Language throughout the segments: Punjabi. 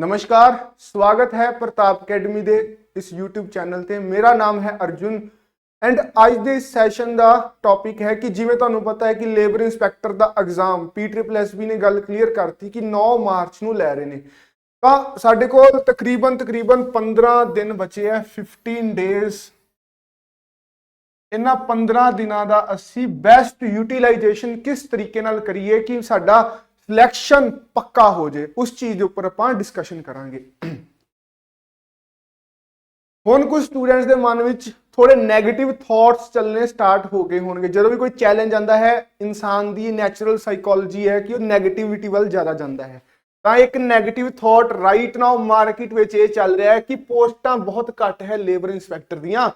ਨਮਸਕਾਰ, ਸਵਾਗਤ ਹੈ ਪ੍ਰਤਾਪ ਅਕੈਡਮੀ ਦੇ ਇਸ YouTube ਚੈਨਲ ਤੇ। ਮੇਰਾ ਨਾਮ ਹੈ ਅਰਜੁਨ ਐਂਡ ਅੱਜ ਦੇ ਸੈਸ਼ਨ ਦਾ ਟੌਪਿਕ ਹੈ ਕਿ ਜਿਵੇਂ ਤੁਹਾਨੂੰ ਪਤਾ ਹੈ ਕਿ ਲੇਬਰ ਇੰਸਪੈਕਟਰ ਦਾ ਐਗਜ਼ਾਮ PSSB ਨੇ ਗੱਲ ਕਲੀਅਰ ਕਰਤੀ ਕਿ 9 ਮਾਰਚ ਨੂੰ ਲੈ ਰਹੇ ਨੇ। ਤਾਂ ਸਾਡੇ ਕੋਲ ਤਕਰੀਬਨ ਤਕਰੀਬਨ 15 ਦਿਨ ਬਚੇ ਹੈ 15 ਡੇਜ਼ ਇਹਨਾਂ 15 ਦਿਨਾਂ ਦਾ ਅਸੀਂ ਬੈਸਟ ਯੂਟਿਲਾਈਜੇਸ਼ਨ ਕਿਸ ਤਰੀਕੇ ਨਾਲ ਕਰੀਏ ਕਿ ਸਾਡਾ ਸਿਲੈਕਸ਼ਨ ਪੱਕਾ ਹੋ ਜੇ, ਉਸ ਚੀਜ਼ ਦੇ ਉੱਪਰ ਆਪਾਂ ਡਿਸਕਸ਼ਨ ਕਰਾਂਗੇ। ਹੁਣ ਕੁਝ ਸਟੂਡੈਂਟਸ ਦੇ ਮਨ ਵਿੱਚ ਥੋੜੇ ਨੈਗੇਟਿਵ ਥਾਟਸ ਚੱਲਨੇ ਸਟਾਰਟ ਹੋ ਗਏ ਹੋਣਗੇ। ਜਦੋਂ ਵੀ ਕੋਈ ਚੈਲੰਜ ਆਂਦਾ ਹੈ, ਇਨਸਾਨ ਦੀ ਨੇਚਰਲ ਸਾਈਕੋਲੋਜੀ ਹੈ ਕਿ ਉਹ ਨੈਗੇਟਿਵਿਟੀ ਵੱਲ ਜ਼ਿਆਦਾ ਜਾਂਦਾ ਹੈ। ਤਾਂ ਇੱਕ negative thought right now market ਵਿੱਚ ਇਹ ਚੱਲ ਰਿਹਾ ਹੈ ਕਿ ਪੋਸਟਾਂ ਬਹੁਤ ਘੱਟ ਹੈ ਲੇਬਰ ਇਨਸਪੈਕਟਰ ਦੀਆਂ।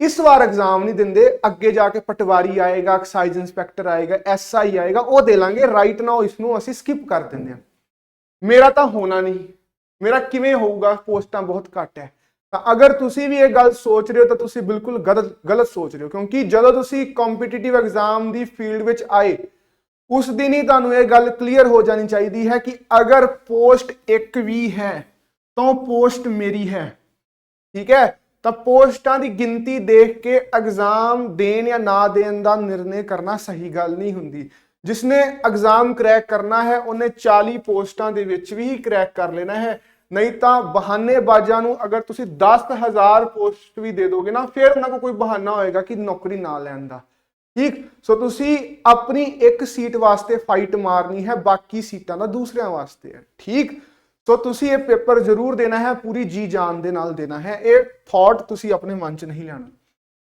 ਇਸ ਵਾਰ ਐਗਜ਼ਾਮ ਨਹੀਂ ਦਿੰਦੇ, ਅੱਗੇ ਜਾ ਕੇ ਪਟਵਾਰੀ ਆਏਗਾ ਐਕਸਾਈਜ਼ ਇੰਸਪੈਕਟਰ ਆਏਗਾ ਐਸਆਈ ਆਏਗਾ, ਉਹ ਦੇ ਲਾਂਗੇ ਰਾਈਟ ਨਾਓ ਇਸ ਨੂੰ ਅਸੀਂ ਸਕਿਪ ਕਰ ਦਿੰਦੇ ਹਾਂ। ਮੇਰਾ ਤਾਂ ਹੋਣਾ ਨਹੀਂ। ਮੇਰਾ ਕਿਵੇਂ ਹੋਊਗਾ? ਪੋਸਟਾਂ ਬਹੁਤ ਘੱਟ ਹੈ। ਤਾਂ ਅਗਰ ਤੁਸੀਂ ਵੀ ਇਹ ਗੱਲ ਸੋਚ ਰਹੇ ਹੋ, ਤਾਂ ਤੁਸੀਂ ਬਿਲਕੁਲ ਗਲਤ ਗਲਤ ਸੋਚ ਰਹੇ ਹੋ, ਕਿਉਂਕਿ ਜਦੋਂ ਤੁਸੀਂ ਕੰਪੀਟੀਟਿਵ ਐਗਜ਼ਾਮ ਦੀ ਫੀਲਡ ਵਿੱਚ ਆਏ, ਉਸ ਦਿਨ ਹੀ ਤੁਹਾਨੂੰ ਇਹ ਗੱਲ ਕਲੀਅਰ ਹੋ ਜਾਣੀ ਚਾਹੀਦੀ ਹੈ ਕਿ ਅਗਰ ਪੋਸਟ ਇੱਕ ਵੀ ਹੈ, ਤਾਂ ਉਹ ਪੋਸਟ ਮੇਰੀ ਹੈ। ਠੀਕ ਹੈ? ਤਾਂ ਪੋਸਟਾਂ ਦੀ ਗਿਣਤੀ ਦੇਖ ਕੇ ਐਗਜ਼ਾਮ ਦੇਣ ਜਾਂ ਨਾ ਦੇਣ ਦਾ ਨਿਰਣੇ ਕਰਨਾ ਸਹੀ ਗੱਲ ਨਹੀਂ ਹੁੰਦੀ। ਜਿਸਨੇ ਐਗਜ਼ਾਮ ਕ੍ਰੈਕ ਕਰਨਾ ਹੈ, ਉਹਨੇ 40 ਪੋਸਟਾਂ ਦੇ ਵਿੱਚ ਵੀ ਕ੍ਰੈਕ ਕਰ ਲੈਣਾ ਹੈ। ਨਹੀਂ ਤਾਂ ਬਹਾਨੇਬਾਜ਼ਾਂ ਨੂੰ ਅਗਰ ਤੁਸੀਂ 10000 ਪੋਸਟ ਵੀ ਦੇ ਦੋਗੇ ਨਾ, ਫਿਰ ਉਹਨਾਂ ਕੋਲ ਕੋਈ ਬਹਾਨਾ ਹੋਏਗਾ ਕਿ ਨੌਕਰੀ ਨਾ ਲੈਣ ਦਾ। ਠੀਕ? ਸੋ ਤੁਸੀਂ ਆਪਣੀ ਇੱਕ ਸੀਟ ਵਾਸਤੇ ਫਾਈਟ ਮਾਰਨੀ ਹੈ, ਬਾਕੀ ਸੀਟਾਂ ਦਾ ਦੂਸਰਿਆਂ ਵਾਸਤੇ ਹੈ। ਠੀਕ? ਸੋ ਤੁਸੀਂ ਇਹ ਪੇਪਰ ਜ਼ਰੂਰ ਦੇਣਾ ਹੈ, ਪੂਰੀ ਜੀ ਜਾਨ ਦੇ ਨਾਲ ਦੇਣਾ ਹੈ। ਇਹ ਥਾਟ ਤੁਸੀਂ ਆਪਣੇ ਮਨ 'ਚ ਨਹੀਂ ਲੈਣਾ।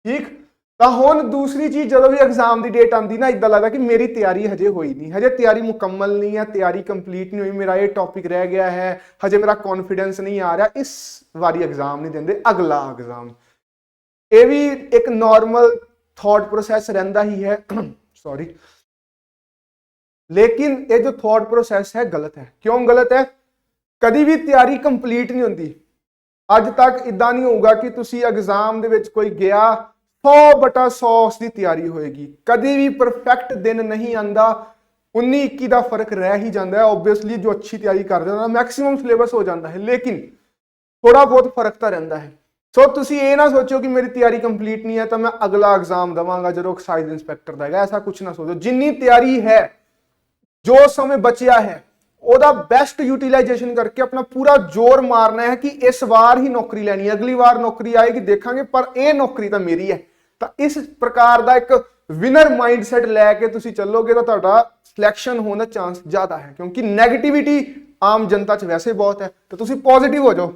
ਠੀਕ? ਤਾਂ ਹੁਣ ਦੂਸਰੀ ਚੀਜ਼, ਜਦੋਂ ਵੀ ਐਗਜ਼ਾਮ ਦੀ ਡੇਟ ਆਉਂਦੀ ਨਾ ਇਦਾਂ ਲੱਗਦਾ ਕਿ ਮੇਰੀ ਤਿਆਰੀ ਹਜੇ ਹੋਈ ਨਹੀਂ। ਹਜੇ ਤਿਆਰੀ ਮੁਕੰਮਲ ਨਹੀਂ ਹੈ, ਤਿਆਰੀ ਕੰਪਲੀਟ ਨਹੀਂ ਹੋਈ। ਮੇਰਾ ਇਹ ਟੌਪਿਕ ਰਹਿ ਗਿਆ ਹੈ। ਹਜੇ ਮੇਰਾ ਕੌਨਫੀਡੈਂਸ ਨਹੀਂ ਆ ਰਿਹਾ। ਇਸ ਵਾਰੀ ਐਗਜ਼ਾਮ ਨਹੀਂ ਦਿੰਦੇ, ਅਗਲਾ ਐਗਜ਼ਾਮ ਇਹ ਵੀ ਇੱਕ ਨਾਰਮਲ ਥਾਟ ਪ੍ਰੋਸੈਸ ਰਹਿੰਦਾ ਹੀ ਹੈ। ਸੌਰੀ ਲੇਕਿਨ ਇਹ ਜੋ ਥਾਟ ਪ੍ਰੋਸੈਸ ਹੈ, ਗਲਤ ਹੈ। ਕਿਉਂ ਗਲਤ ਹੈ? ਕਦੀ ਵੀ ਤਿਆਰੀ ਕੰਪਲੀਟ ਨਹੀਂ ਹੁੰਦੀ। ਅੱਜ ਤੱਕ ਇਦਾਂ ਨਹੀਂ ਹੋਊਗਾ ਕਿ ਤੁਸੀਂ ਐਗਜ਼ਾਮ ਦੇ ਵਿੱਚ ਕੋਈ ਗਿਆ 100 ਬਟਾ 100 ਉਸ ਦੀ ਤਿਆਰੀ ਹੋਏਗੀ। ਕਦੀ ਵੀ ਪਰਫੈਕਟ ਦਿਨ ਨਹੀਂ ਆਂਦਾ 19 21 ਦਾ ਫ਼ਰਕ ਰਹਿ ਹੀ ਜਾਂਦਾ ਹੈ। ਆਬਵੀਅਸਲੀ ਜੋ ਅੱਛੀ ਤਿਆਰੀ ਕਰਦੇ ਉਹਨਾਂ ਦਾ ਮੈਕਸਿਮਮ ਸਿਲੇਬਸ ਹੋ ਜਾਂਦਾ ਹੈ। ਲੇਕਿਨ ਥੋੜਾ ਬਹੁਤ ਫ਼ਰਕ ਤਾਂ ਰਹਿੰਦਾ ਹੈ। ਸੋ ਤੁਸੀਂ ਇਹ ਨਾ ਸੋਚੋ ਕਿ ਮੇਰੀ ਤਿਆਰੀ ਕੰਪਲੀਟ ਨਹੀਂ ਹੈ, ਤਾਂ ਮੈਂ ਅਗਲਾ ਐਗਜ਼ਾਮ ਦਵਾਂਗਾ ਜਦੋਂ ਐਕਸਾਈਜ਼ ਇੰਸਪੈਕਟਰ ਦਾ ਹੈਗਾ, ਐਸਾ ਕੁਝ ਨਾ ਸੋਚੋ ਜਿੰਨੀ ਤਿਆਰੀ ਹੈ, ਜੋ ਸਮੇਂ ਬਚਿਆ ਹੈ ਉਹਦਾ ਬੈਸਟ ਯੂਟਿਲਾਈਜੇਸ਼ਨ ਕਰਕੇ ਆਪਣਾ ਪੂਰਾ ਜ਼ੋਰ ਮਾਰਨਾ ਹੈ ਕਿ ਇਸ ਵਾਰ ਹੀ ਨੌਕਰੀ ਲੈਣੀ ਹੈ। ਅਗਲੀ ਵਾਰ ਨੌਕਰੀ ਆਏਗੀ, ਦੇਖਾਂਗੇ, ਪਰ ਇਹ ਨੌਕਰੀ ਤਾਂ ਮੇਰੀ ਹੈ। ਤਾਂ ਇਸ ਪ੍ਰਕਾਰ ਦਾ ਇੱਕ ਵਿਨਰ ਮਾਈਂਡਸੈਟ ਲੈ ਕੇ ਤੁਸੀਂ ਚੱਲੋਗੇ ਤਾਂ ਤੁਹਾਡਾ ਸਿਲੈਕਸ਼ਨ ਹੋਣ ਦਾ ਚਾਂਸ ਜ਼ਿਆਦਾ ਹੈ, ਕਿਉਂਕਿ 네ਗੇਟਿਵਿਟੀ ਆਮ ਜਨਤਾ 'ਚ ਵੈਸੇ ਬਹੁਤ ਹੈ। ਤਾਂ ਤੁਸੀਂ ਪੋਜ਼ਿਟਿਵ ਹੋ ਜਾਓ।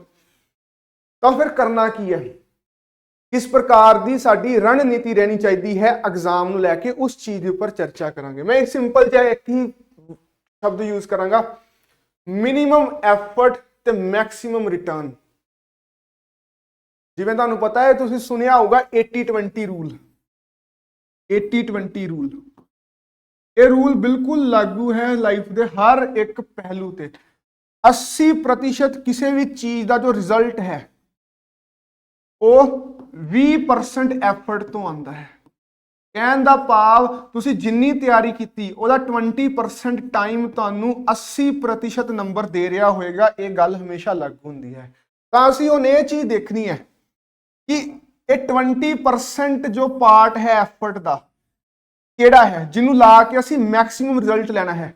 ਤਾਂ ਫਿਰ ਕਰਨਾ ਕੀ ਹੈ? ਕਿਸ ਪ੍ਰਕਾਰ ਦੀ ਸਾਡੀ ਰਣਨੀਤੀ ਰਹਿਣੀ ਚਾਹੀਦੀ ਹੈ। ਐਗਜ਼ਾਮ ਨੂੰ ਲੈ ਕੇ ਉਸ ਚੀਜ਼ ਦੇ ਉੱਪਰ ਚਰਚਾ ਕਰਾਂਗੇ। ਮੈਂ ਇੱਕ ਸਿੰਪਲ ਜਿਹਾ ਇੱਕ ਹੀ ਸ਼ਬਦ ਯੂਜ਼ ਕਰਾਂਗਾ। ਮਿਨੀਮਮ ਐਫਰਟ ਤੇ ਮੈਕਸਿਮਮ ਰਿਟਰਨ ਜਿਵੇਂ ਤੁਹਾਨੂੰ ਪਤਾ ਹੈ, ਤੁਸੀਂ ਸੁਣਿਆ ਹੋਊਗਾ 80 20 ਰੂਲ 80 20 ਰੂਲ ਇਹ ਰੂਲ ਬਿਲਕੁਲ ਲਾਗੂ ਹੈ ਲਾਈਫ ਦੇ ਹਰ ਇੱਕ ਪਹਿਲੂ ਤੇ। 80% ਕਿਸੇ ਵੀ ਚੀਜ਼ ਦਾ ਜੋ ਰਿਜ਼ਲਟ ਹੈ, ਉਹ 20% ਐਫਰਟ ਤੋਂ ਆਉਂਦਾ ਹੈ। ਕਹਿਣ ਦਾ ਭਾਵ ਤੁਸੀਂ ਜਿੰਨੀ ਤਿਆਰੀ ਕੀਤੀ, ਉਹਦਾ 20% ਟਾਈਮ ਤੁਹਾਨੂੰ 80% ਨੰਬਰ ਦੇ ਰਿਹਾ ਹੋਏਗਾ, ਇਹ ਗੱਲ ਹਮੇਸ਼ਾ ਲਾਗੂ ਹੁੰਦੀ ਹੈ। ਤਾਂ ਅਸੀਂ ਹੁਣ ਇਹ ਚੀਜ਼ ਦੇਖਣੀ ਹੈ ਕਿ ਇਹ 20% ਜੋ ਪਾਰਟ ਹੈ ਐਫਰਟ ਦਾ, ਕਿਹੜਾ ਹੈ? ਜਿਹਨੂੰ ਲਾ ਕੇ ਅਸੀਂ ਮੈਕਸਿਮਮ ਰਿਜ਼ਲਟ ਲੈਣਾ ਹੈ।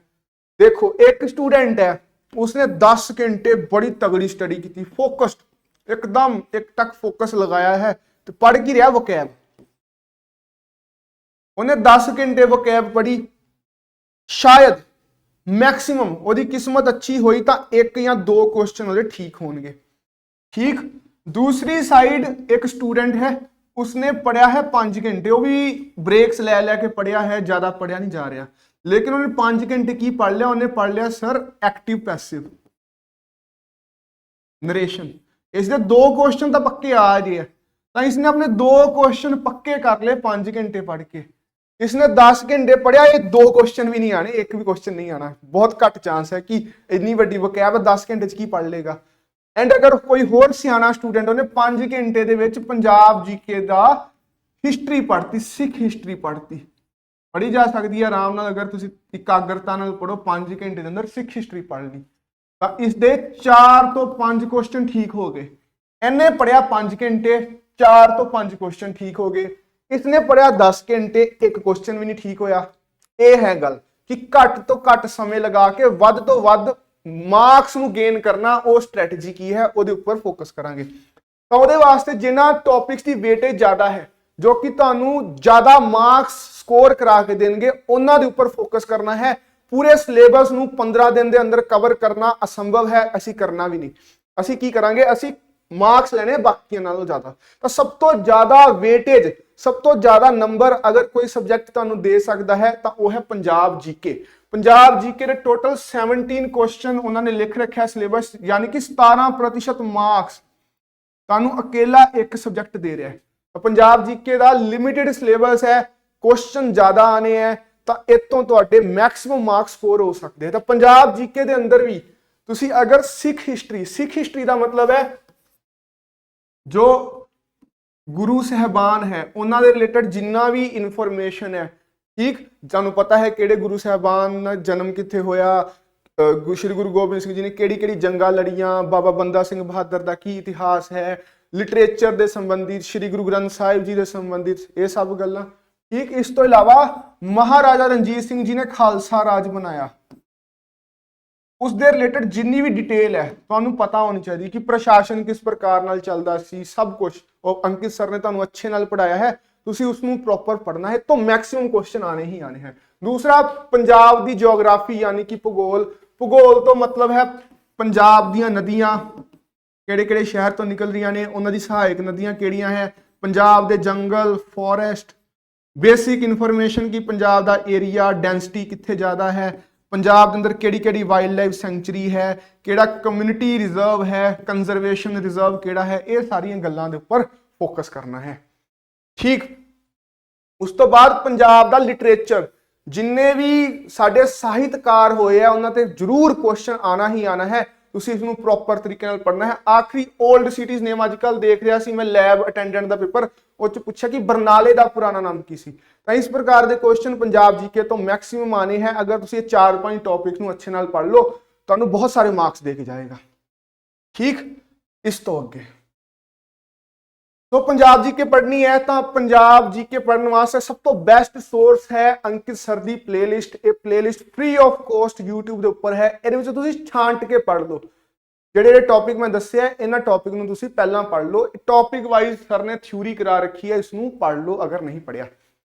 ਦੇਖੋ, ਇੱਕ ਸਟੂਡੈਂਟ ਹੈ, ਉਸਨੇ 10 ਘੰਟੇ ਬੜੀ ਤਗੜੀ ਸਟੱਡੀ ਕੀਤੀ ਫੋਕਸਡ ਇੱਕਦਮ ਇੱਕ ਤੱਕ ਫੋਕਸ ਲਗਾਇਆ ਹੈ ਤੇ ਪੜ੍ਹ ਕੀ ਰਿਹਾ ਵਕੈਬ ਉਹਨੇ 10 ਘੰਟੇ ਵਕੈਬ ਪੜੀ ਸ਼ਾਇਦ ਮੈਕਸਿਮਮ ਉਹਦੀ ਕਿਸਮਤ ਅੱਛੀ ਹੋਈ ਤਾਂ ਇੱਕ ਜਾਂ ਦੋ ਕੁਐਸਚਨ ਉਹਦੇ ਠੀਕ ਹੋਣਗੇ ਠੀਕ ਦੂਸਰੀ ਸਾਈਡ ਇੱਕ ਸਟੂਡੈਂਟ ਹੈ ਉਸਨੇ ਪੜਿਆ ਹੈ 5 ਘੰਟੇ ਉਹ ਵੀ ਬ੍ਰੇਕਸ ਲੈ ਲੈ ਕੇ ਪੜਿਆ ਹੈ ਜ਼ਿਆਦਾ ਪੜਿਆ ਨਹੀਂ ਜਾ ਰਿਹਾ ਲੇਕਿਨ ਉਹਨੇ 5 ਘੰਟੇ ਕੀ ਪੜ ਲਿਆ ਉਹਨੇ ਪੜ ਲਿਆ ਸਰ ਐਕਟਿਵ ਪੈਸਿਵ ਨਰੇਸ਼ਨ ਇਸ ਦੇ ਦੋ ਕੁਐਸਚਨ ਤਾਂ ਪੱਕੇ ਆ ਰਹੇ ਆ ਤਾਂ ਇਸਨੇ ਆਪਣੇ ਦੋ ਕੁਐਸਚਨ ਪੱਕੇ ਕਰ ਲਏ 5 ਘੰਟੇ ਪੜ ਕੇ ਇਸਨੇ 10 ਘੰਟੇ ਪੜਿਆ ਇਹ ਦੋ ਕੁਐਸਚਨ ਵੀ ਨਹੀਂ ਆਣੇ ਇੱਕ ਵੀ ਕੁਐਸਚਨ ਨਹੀਂ ਆਣਾ ਬਹੁਤ ਘੱਟ ਚਾਂਸ ਹੈ ਕਿ ਇੰਨੀ ਵੱਡੀ ਵਕੈਬ 10 ਘੰਟੇ ਚ ਕੀ ਪੜ ਲੇਗਾ ਐਂਡ ਅਗਰ ਕੋਈ ਹੋਰ ਸਿਆਣਾ ਸਟੂਡੈਂਟ ਉਹਨੇ 5 ਘੰਟੇ ਦੇ ਵਿੱਚ ਪੰਜਾਬ ਜੀਕੇ ਦਾ ਹਿਸਟਰੀ ਪੜ੍ਹਤੀ, ਸਿੱਖ ਹਿਸਟਰੀ ਪੜ੍ਹਤੀ। ਪੜ੍ਹੀ ਜਾ ਸਕਦੀ ਹੈ ਆਰਾਮ ਨਾਲ, ਅਗਰ ਤੁਸੀਂ ਇਕਾਗਰਤਾ ਨਾਲ ਪੜੋ 5 ਘੰਟੇ ਦੇ ਅੰਦਰ ਸਿੱਖ ਹਿਸਟਰੀ ਪੜ੍ਹ ਲਈ। ਤਾਂ ਇਸ ਦੇ 4 ਤੋਂ 5 ਕੁਐਸਚਨ ਠੀਕ ਹੋ ਗਏ। ਇਹਨੇ ਪੜਿਆ 5 ਘੰਟੇ 4 ਤੋਂ 5 ਕੁਐਸਚਨ ਠੀਕ ਹੋ ਗਏ। ਇਸਨੇ ਪੜਿਆ 10 ਘੰਟੇ, ਇੱਕ ਕੁਐਸਚਨ ਵੀ ਨਹੀਂ ਠੀਕ ਹੋਇਆ। ਇਹ ਹੈ ਗੱਲ ਕਿ ਘੱਟ ਤੋਂ ਘੱਟ ਸਮੇਂ ਲਗਾ ਕੇ ਵੱਧ ਤੋਂ ਵੱਧ ਮਾਰਕਸ ਨੂੰ ਗੇਨ ਕਰਨਾ, ਉਹ ਸਟ੍ਰੈਟਜੀ ਕੀ ਹੈ, ਉਹਦੇ ਉੱਪਰ ਫੋਕਸ ਕਰਾਂਗੇ। ਤਾਂ ਉਹਦੇ ਵਾਸਤੇ ਜਿਨ੍ਹਾਂ ਟੌਪਿਕਸ ਦੀ ਵੇਟੇਜ ਜ਼ਿਆਦਾ ਹੈ, ਜੋ ਕਿ ਤੁਹਾਨੂੰ ਜ਼ਿਆਦਾ ਮਾਰਕਸ ਸਕੋਰ ਕਰਾ ਕੇ ਦੇਣਗੇ, ਉਹਨਾਂ ਦੇ ਉੱਪਰ ਫੋਕਸ ਕਰਨਾ ਹੈ। ਪੂਰੇ ਸਿਲੇਬਸ ਨੂੰ 15 ਦਿਨ ਦੇ ਅੰਦਰ ਕਵਰ ਕਰਨਾ ਅਸੰਭਵ ਹੈ, ਅਸੀਂ ਕਰਨਾ ਵੀ ਨਹੀਂ। ਅਸੀਂ ਕੀ ਕਰਾਂਗੇ? ਅਸੀਂ ਮਾਰਕਸ ਲੈਣੇ ਬਾਕੀਆਂ ਨਾਲੋਂ ਜ਼ਿਆਦਾ। ਤਾਂ ਸਭ ਤੋਂ ਜ਼ਿਆਦਾ ਵੇਟੇਜ ਸਭ ਤੋਂ ਜ਼ਿਆਦਾ ਨੰਬਰ ਅਗਰ ਕੋਈ ਸਬਜੈਕਟ ਤੁਹਾਨੂੰ ਦੇ ਸਕਦਾ ਹੈ, ਤਾਂ ਉਹ ਹੈ ਪੰਜਾਬ ਜੀਕੇ ਪੰਜਾਬ ਜੀਕੇ ਦੇ ਟੋਟਲ 17 ਕੁਐਸਚਨ ਉਹਨਾਂ ਨੇ ਲਿਖ ਰੱਖਿਆ ਸਿਲੇਬਸ ਯਾਨੀ ਕਿ 17% ਮਾਰਕਸ ਤੁਹਾਨੂੰ ਅਕੇਲਾ ਇੱਕ ਸਬਜੈਕਟ ਦੇ ਰਿਹਾ ਹੈ। ਤਾਂ ਪੰਜਾਬ ਜੀਕੇ ਦਾ ਲਿਮਿਟਿਡ ਸਿਲੇਬਸ ਹੈ ਕੁਐਸਚਨ ਜ਼ਿਆਦਾ ਆਨੇ ਹੈ, ਤਾਂ ਇਤੋਂ ਤੁਹਾਡੇ ਮੈਕਸਿਮਮ ਮਾਰਕਸ ਸਕੋਰ ਹੋ ਸਕਦੇ ਹੈ। ਤਾਂ ਪੰਜਾਬ ਜੀਕੇ ਦੇ ਅੰਦਰ ਵੀ ਤੁਸੀਂ ਅਗਰ ਸਿੱਖ ਹਿਸਟਰੀ ਸਿੱਖ ਹਿਸਟਰੀ ਦਾ ਮਤਲਬ ਹੈ ਜੋ ਗੁਰੂ ਸਹਿਬਾਨ ਹੈ, ਉਹਨਾਂ ਦੇ ਰਿਲੇਟਡ ਜਿੰਨਾ ਵੀ ਇਨਫੋਰਮੇਸ਼ਨ ਹੈ, ਠੀਕ? ਤੁਹਾਨੂੰ ਪਤਾ ਹੈ ਕਿਹੜੇ ਗੁਰੂ ਸਹਿਬਾਨ ਦਾ ਜਨਮ ਕਿੱਥੇ ਹੋਇਆ? ਸ਼੍ਰੀ ਗੁਰੂ ਗੋਬਿੰਦ ਸਿੰਘ ਜੀ ਨੇ ਕਿਹੜੀ ਕਿਹੜੀ ਜੰਗਾਂ ਲੜੀਆਂ? ਬਾਬਾ ਬੰਦਾ ਸਿੰਘ ਬਹਾਦਰ ਦਾ ਕੀ ਇਤਿਹਾਸ ਹੈ? ਲਿਟਰੇਚਰ ਦੇ ਸੰਬੰਧਿਤ, ਸ਼੍ਰੀ ਗੁਰੂ ਗ੍ਰੰਥ ਸਾਹਿਬ ਜੀ ਦੇ ਸੰਬੰਧਿਤ, ਇਹ ਸਭ ਗੱਲਾਂ, ਠੀਕ? ਇਸ ਤੋਂ ਇਲਾਵਾ ਮਹਾਰਾਜਾ ਰਣਜੀਤ ਸਿੰਘ ਜੀ ਨੇ ਖਾਲਸਾ ਰਾਜ ਬਣਾਇਆ ਉਸ ਦੇ ਰਿਲੇਟਡ ਜਿੰਨੀ ਵੀ ਡਿਟੇਲ ਹੈ, ਤੁਹਾਨੂੰ ਪਤਾ ਹੋਣੀ ਚਾਹੀਦੀ ਕਿ ਪ੍ਰਸ਼ਾਸਨ ਕਿਸ ਪ੍ਰਕਾਰ ਨਾਲ ਚੱਲਦਾ ਸੀ, ਸਭ ਕੁਝ ਉਹ ਅੰਕਿਤ ਸਰ ਨੇ ਤੁਹਾਨੂੰ ਅੱਛੇ ਨਾਲ ਪੜਾਇਆ ਹੈ, ਤੁਸੀਂ ਉਸ ਨੂੰ ਪ੍ਰੋਪਰ ਪੜਨਾ ਹੈ, ਤਾਂ ਮੈਕਸਿਮਮ ਕੁਐਸਚਨ ਆਣੇ ਹੀ ਆਣੇ ਹੈ। ਦੂਸਰਾ, ਪੰਜਾਬ ਦੀ ਜੀਓਗ੍ਰਾਫੀ ਯਾਨੀ ਕਿ ਭੂਗੋਲ। ਭੂਗੋਲ ਤੋਂ ਮਤਲਬ ਹੈ ਪੰਜਾਬ ਦੀਆਂ ਨਦੀਆਂ, ਕਿਹੜੇ ਕਿਹੜੇ ਸ਼ਹਿਰ ਤੋਂ ਨਿਕਲ ਰਹੀਆਂ ਨੇ, ਉਹਨਾਂ ਦੀ ਸਹਾਇਕ ਨਦੀਆਂ ਕਿਹੜੀਆਂ ਹੈ? ਪੰਜਾਬ ਦੇ ਜੰਗਲ ਫੋਰੈਸਟ ਬੇਸਿਕ ਇਨਫੋਰਮੇਸ਼ਨ ਕਿ ਪੰਜਾਬ ਦਾ ਏਰੀਆ ਡੈਂਸਿਟੀ ਕਿੱਥੇ ਜ਼ਿਆਦਾ ਹੈ ਪੰਜਾਬ ਦੇ ਅੰਦਰ ਕਿਹੜੀ ਕਿਹੜੀ ਵਾਈਲਡ ਲਾਈਫ ਸੈਂਚੁਰੀ ਹੈ, ਕਿਹੜਾ ਕਮਿਊਨਿਟੀ ਰਿਜ਼ਰਵ ਹੈ ਕੰਜ਼ਰਵੇਸ਼ਨ ਰਿਜ਼ਰਵ ਕਿਹੜਾ ਹੈ, ਇਹ ਸਾਰੀਆਂ ਗੱਲਾਂ ਦੇ ਉੱਪਰ ਫੋਕਸ ਕਰਨਾ ਹੈ। ਠੀਕ। ਉਸ ਤੋਂ ਬਾਅਦ ਪੰਜਾਬ ਦਾ ਲਿਟਰੇਚਰ ਜਿੰਨੇ ਵੀ ਸਾਡੇ ਸਾਹਿਤਕਾਰ ਹੋਏ ਆ, ਉਹਨਾਂ ਤੇ ਜ਼ਰੂਰ ਕੁਐਸਚਨ ਆਣਾ ਹੀ ਆਣਾ ਹੈ। ਤੁਸੀਂ ਇਸ ਨੂੰ ਪ੍ਰੋਪਰ ਤਰੀਕੇ ਨਾਲ ਪੜ੍ਹਨਾ ਹੈ। ਆਖਰੀ 올ਡ ਸਿਟੀਜ਼ ਨੇਮ ਅੱਜ ਕੱਲ ਦੇਖ ਰਿਹਾ ਸੀ ਮੈਂ ਲੈਬ ਅਟੈਂਡੈਂਟ ਦਾ ਪੇਪਰ, ਉਹ ਚ ਪੁੱਛਿਆ ਕਿ ਬਰਨਾਲੇ ਦਾ ਪੁਰਾਣਾ ਨਾਮ ਕੀ ਸੀ? ਤਾਂ ਇਸ ਪ੍ਰਕਾਰ ਦੇ ਕੁਐਸਚਨ ਪੰਜਾਬ ਜੀਕੇ ਤੋਂ ਮੈਕਸਿਮਮ ਆਣੇ ਹੈ। ਅਗਰ ਤੁਸੀਂ ਇਹ ਚਾਰ ਪੰਜ ਟੌਪਿਕਸ ਨੂੰ ਅੱਛੇ ਨਾਲ ਪੜ੍ਹ ਲਓ, ਤੁਹਾਨੂੰ ਬਹੁਤ ਸਾਰੇ ਮਾਰਕਸ ਦੇ ਕੇ ਜਾਏਗਾ। ਠੀਕ? ਇਸ ਤੋਂ ਅੱਗੇ। ਸੋ ਪੰਜਾਬ ਜੀਕੇ ਪੜ੍ਹਨੀ ਹੈ ਤਾਂ ਪੰਜਾਬ ਜੀਕੇ ਪੜ੍ਹਨ ਵਾਸਤੇ ਸਭ ਤੋਂ ਬੈਸਟ ਸੋਰਸ ਹੈ ਅੰਕਿਤ ਸਰ ਦੀ ਪਲੇਲਿਸਟ ਇਹ playlist free of cost YouTube ਦੇ ਉੱਪਰ ਹੈ। ਇਹਦੇ ਵਿੱਚ ਤੁਸੀਂ ਛਾਂਟ ਕੇ ਪੜ੍ਹ ਲਓ। ਜਿਹੜੇ ਜਿਹੜੇ ਟੌਪਿਕ ਮੈਂ ਦੱਸਿਆ, ਇਹਨਾਂ ਟੌਪਿਕ ਨੂੰ ਤੁਸੀਂ ਪਹਿਲਾਂ ਪੜ੍ਹ ਲਓ। ਟੌਪਿਕ ਵਾਈਜ਼ ਸਰ ਨੇ ਥਿਊਰੀ ਕਰਾ ਰੱਖੀ ਹੈ ਇਸ ਨੂੰ ਪੜ੍ਹ ਲਓ ਅਗਰ ਨਹੀਂ ਪੜ੍ਹਿਆ।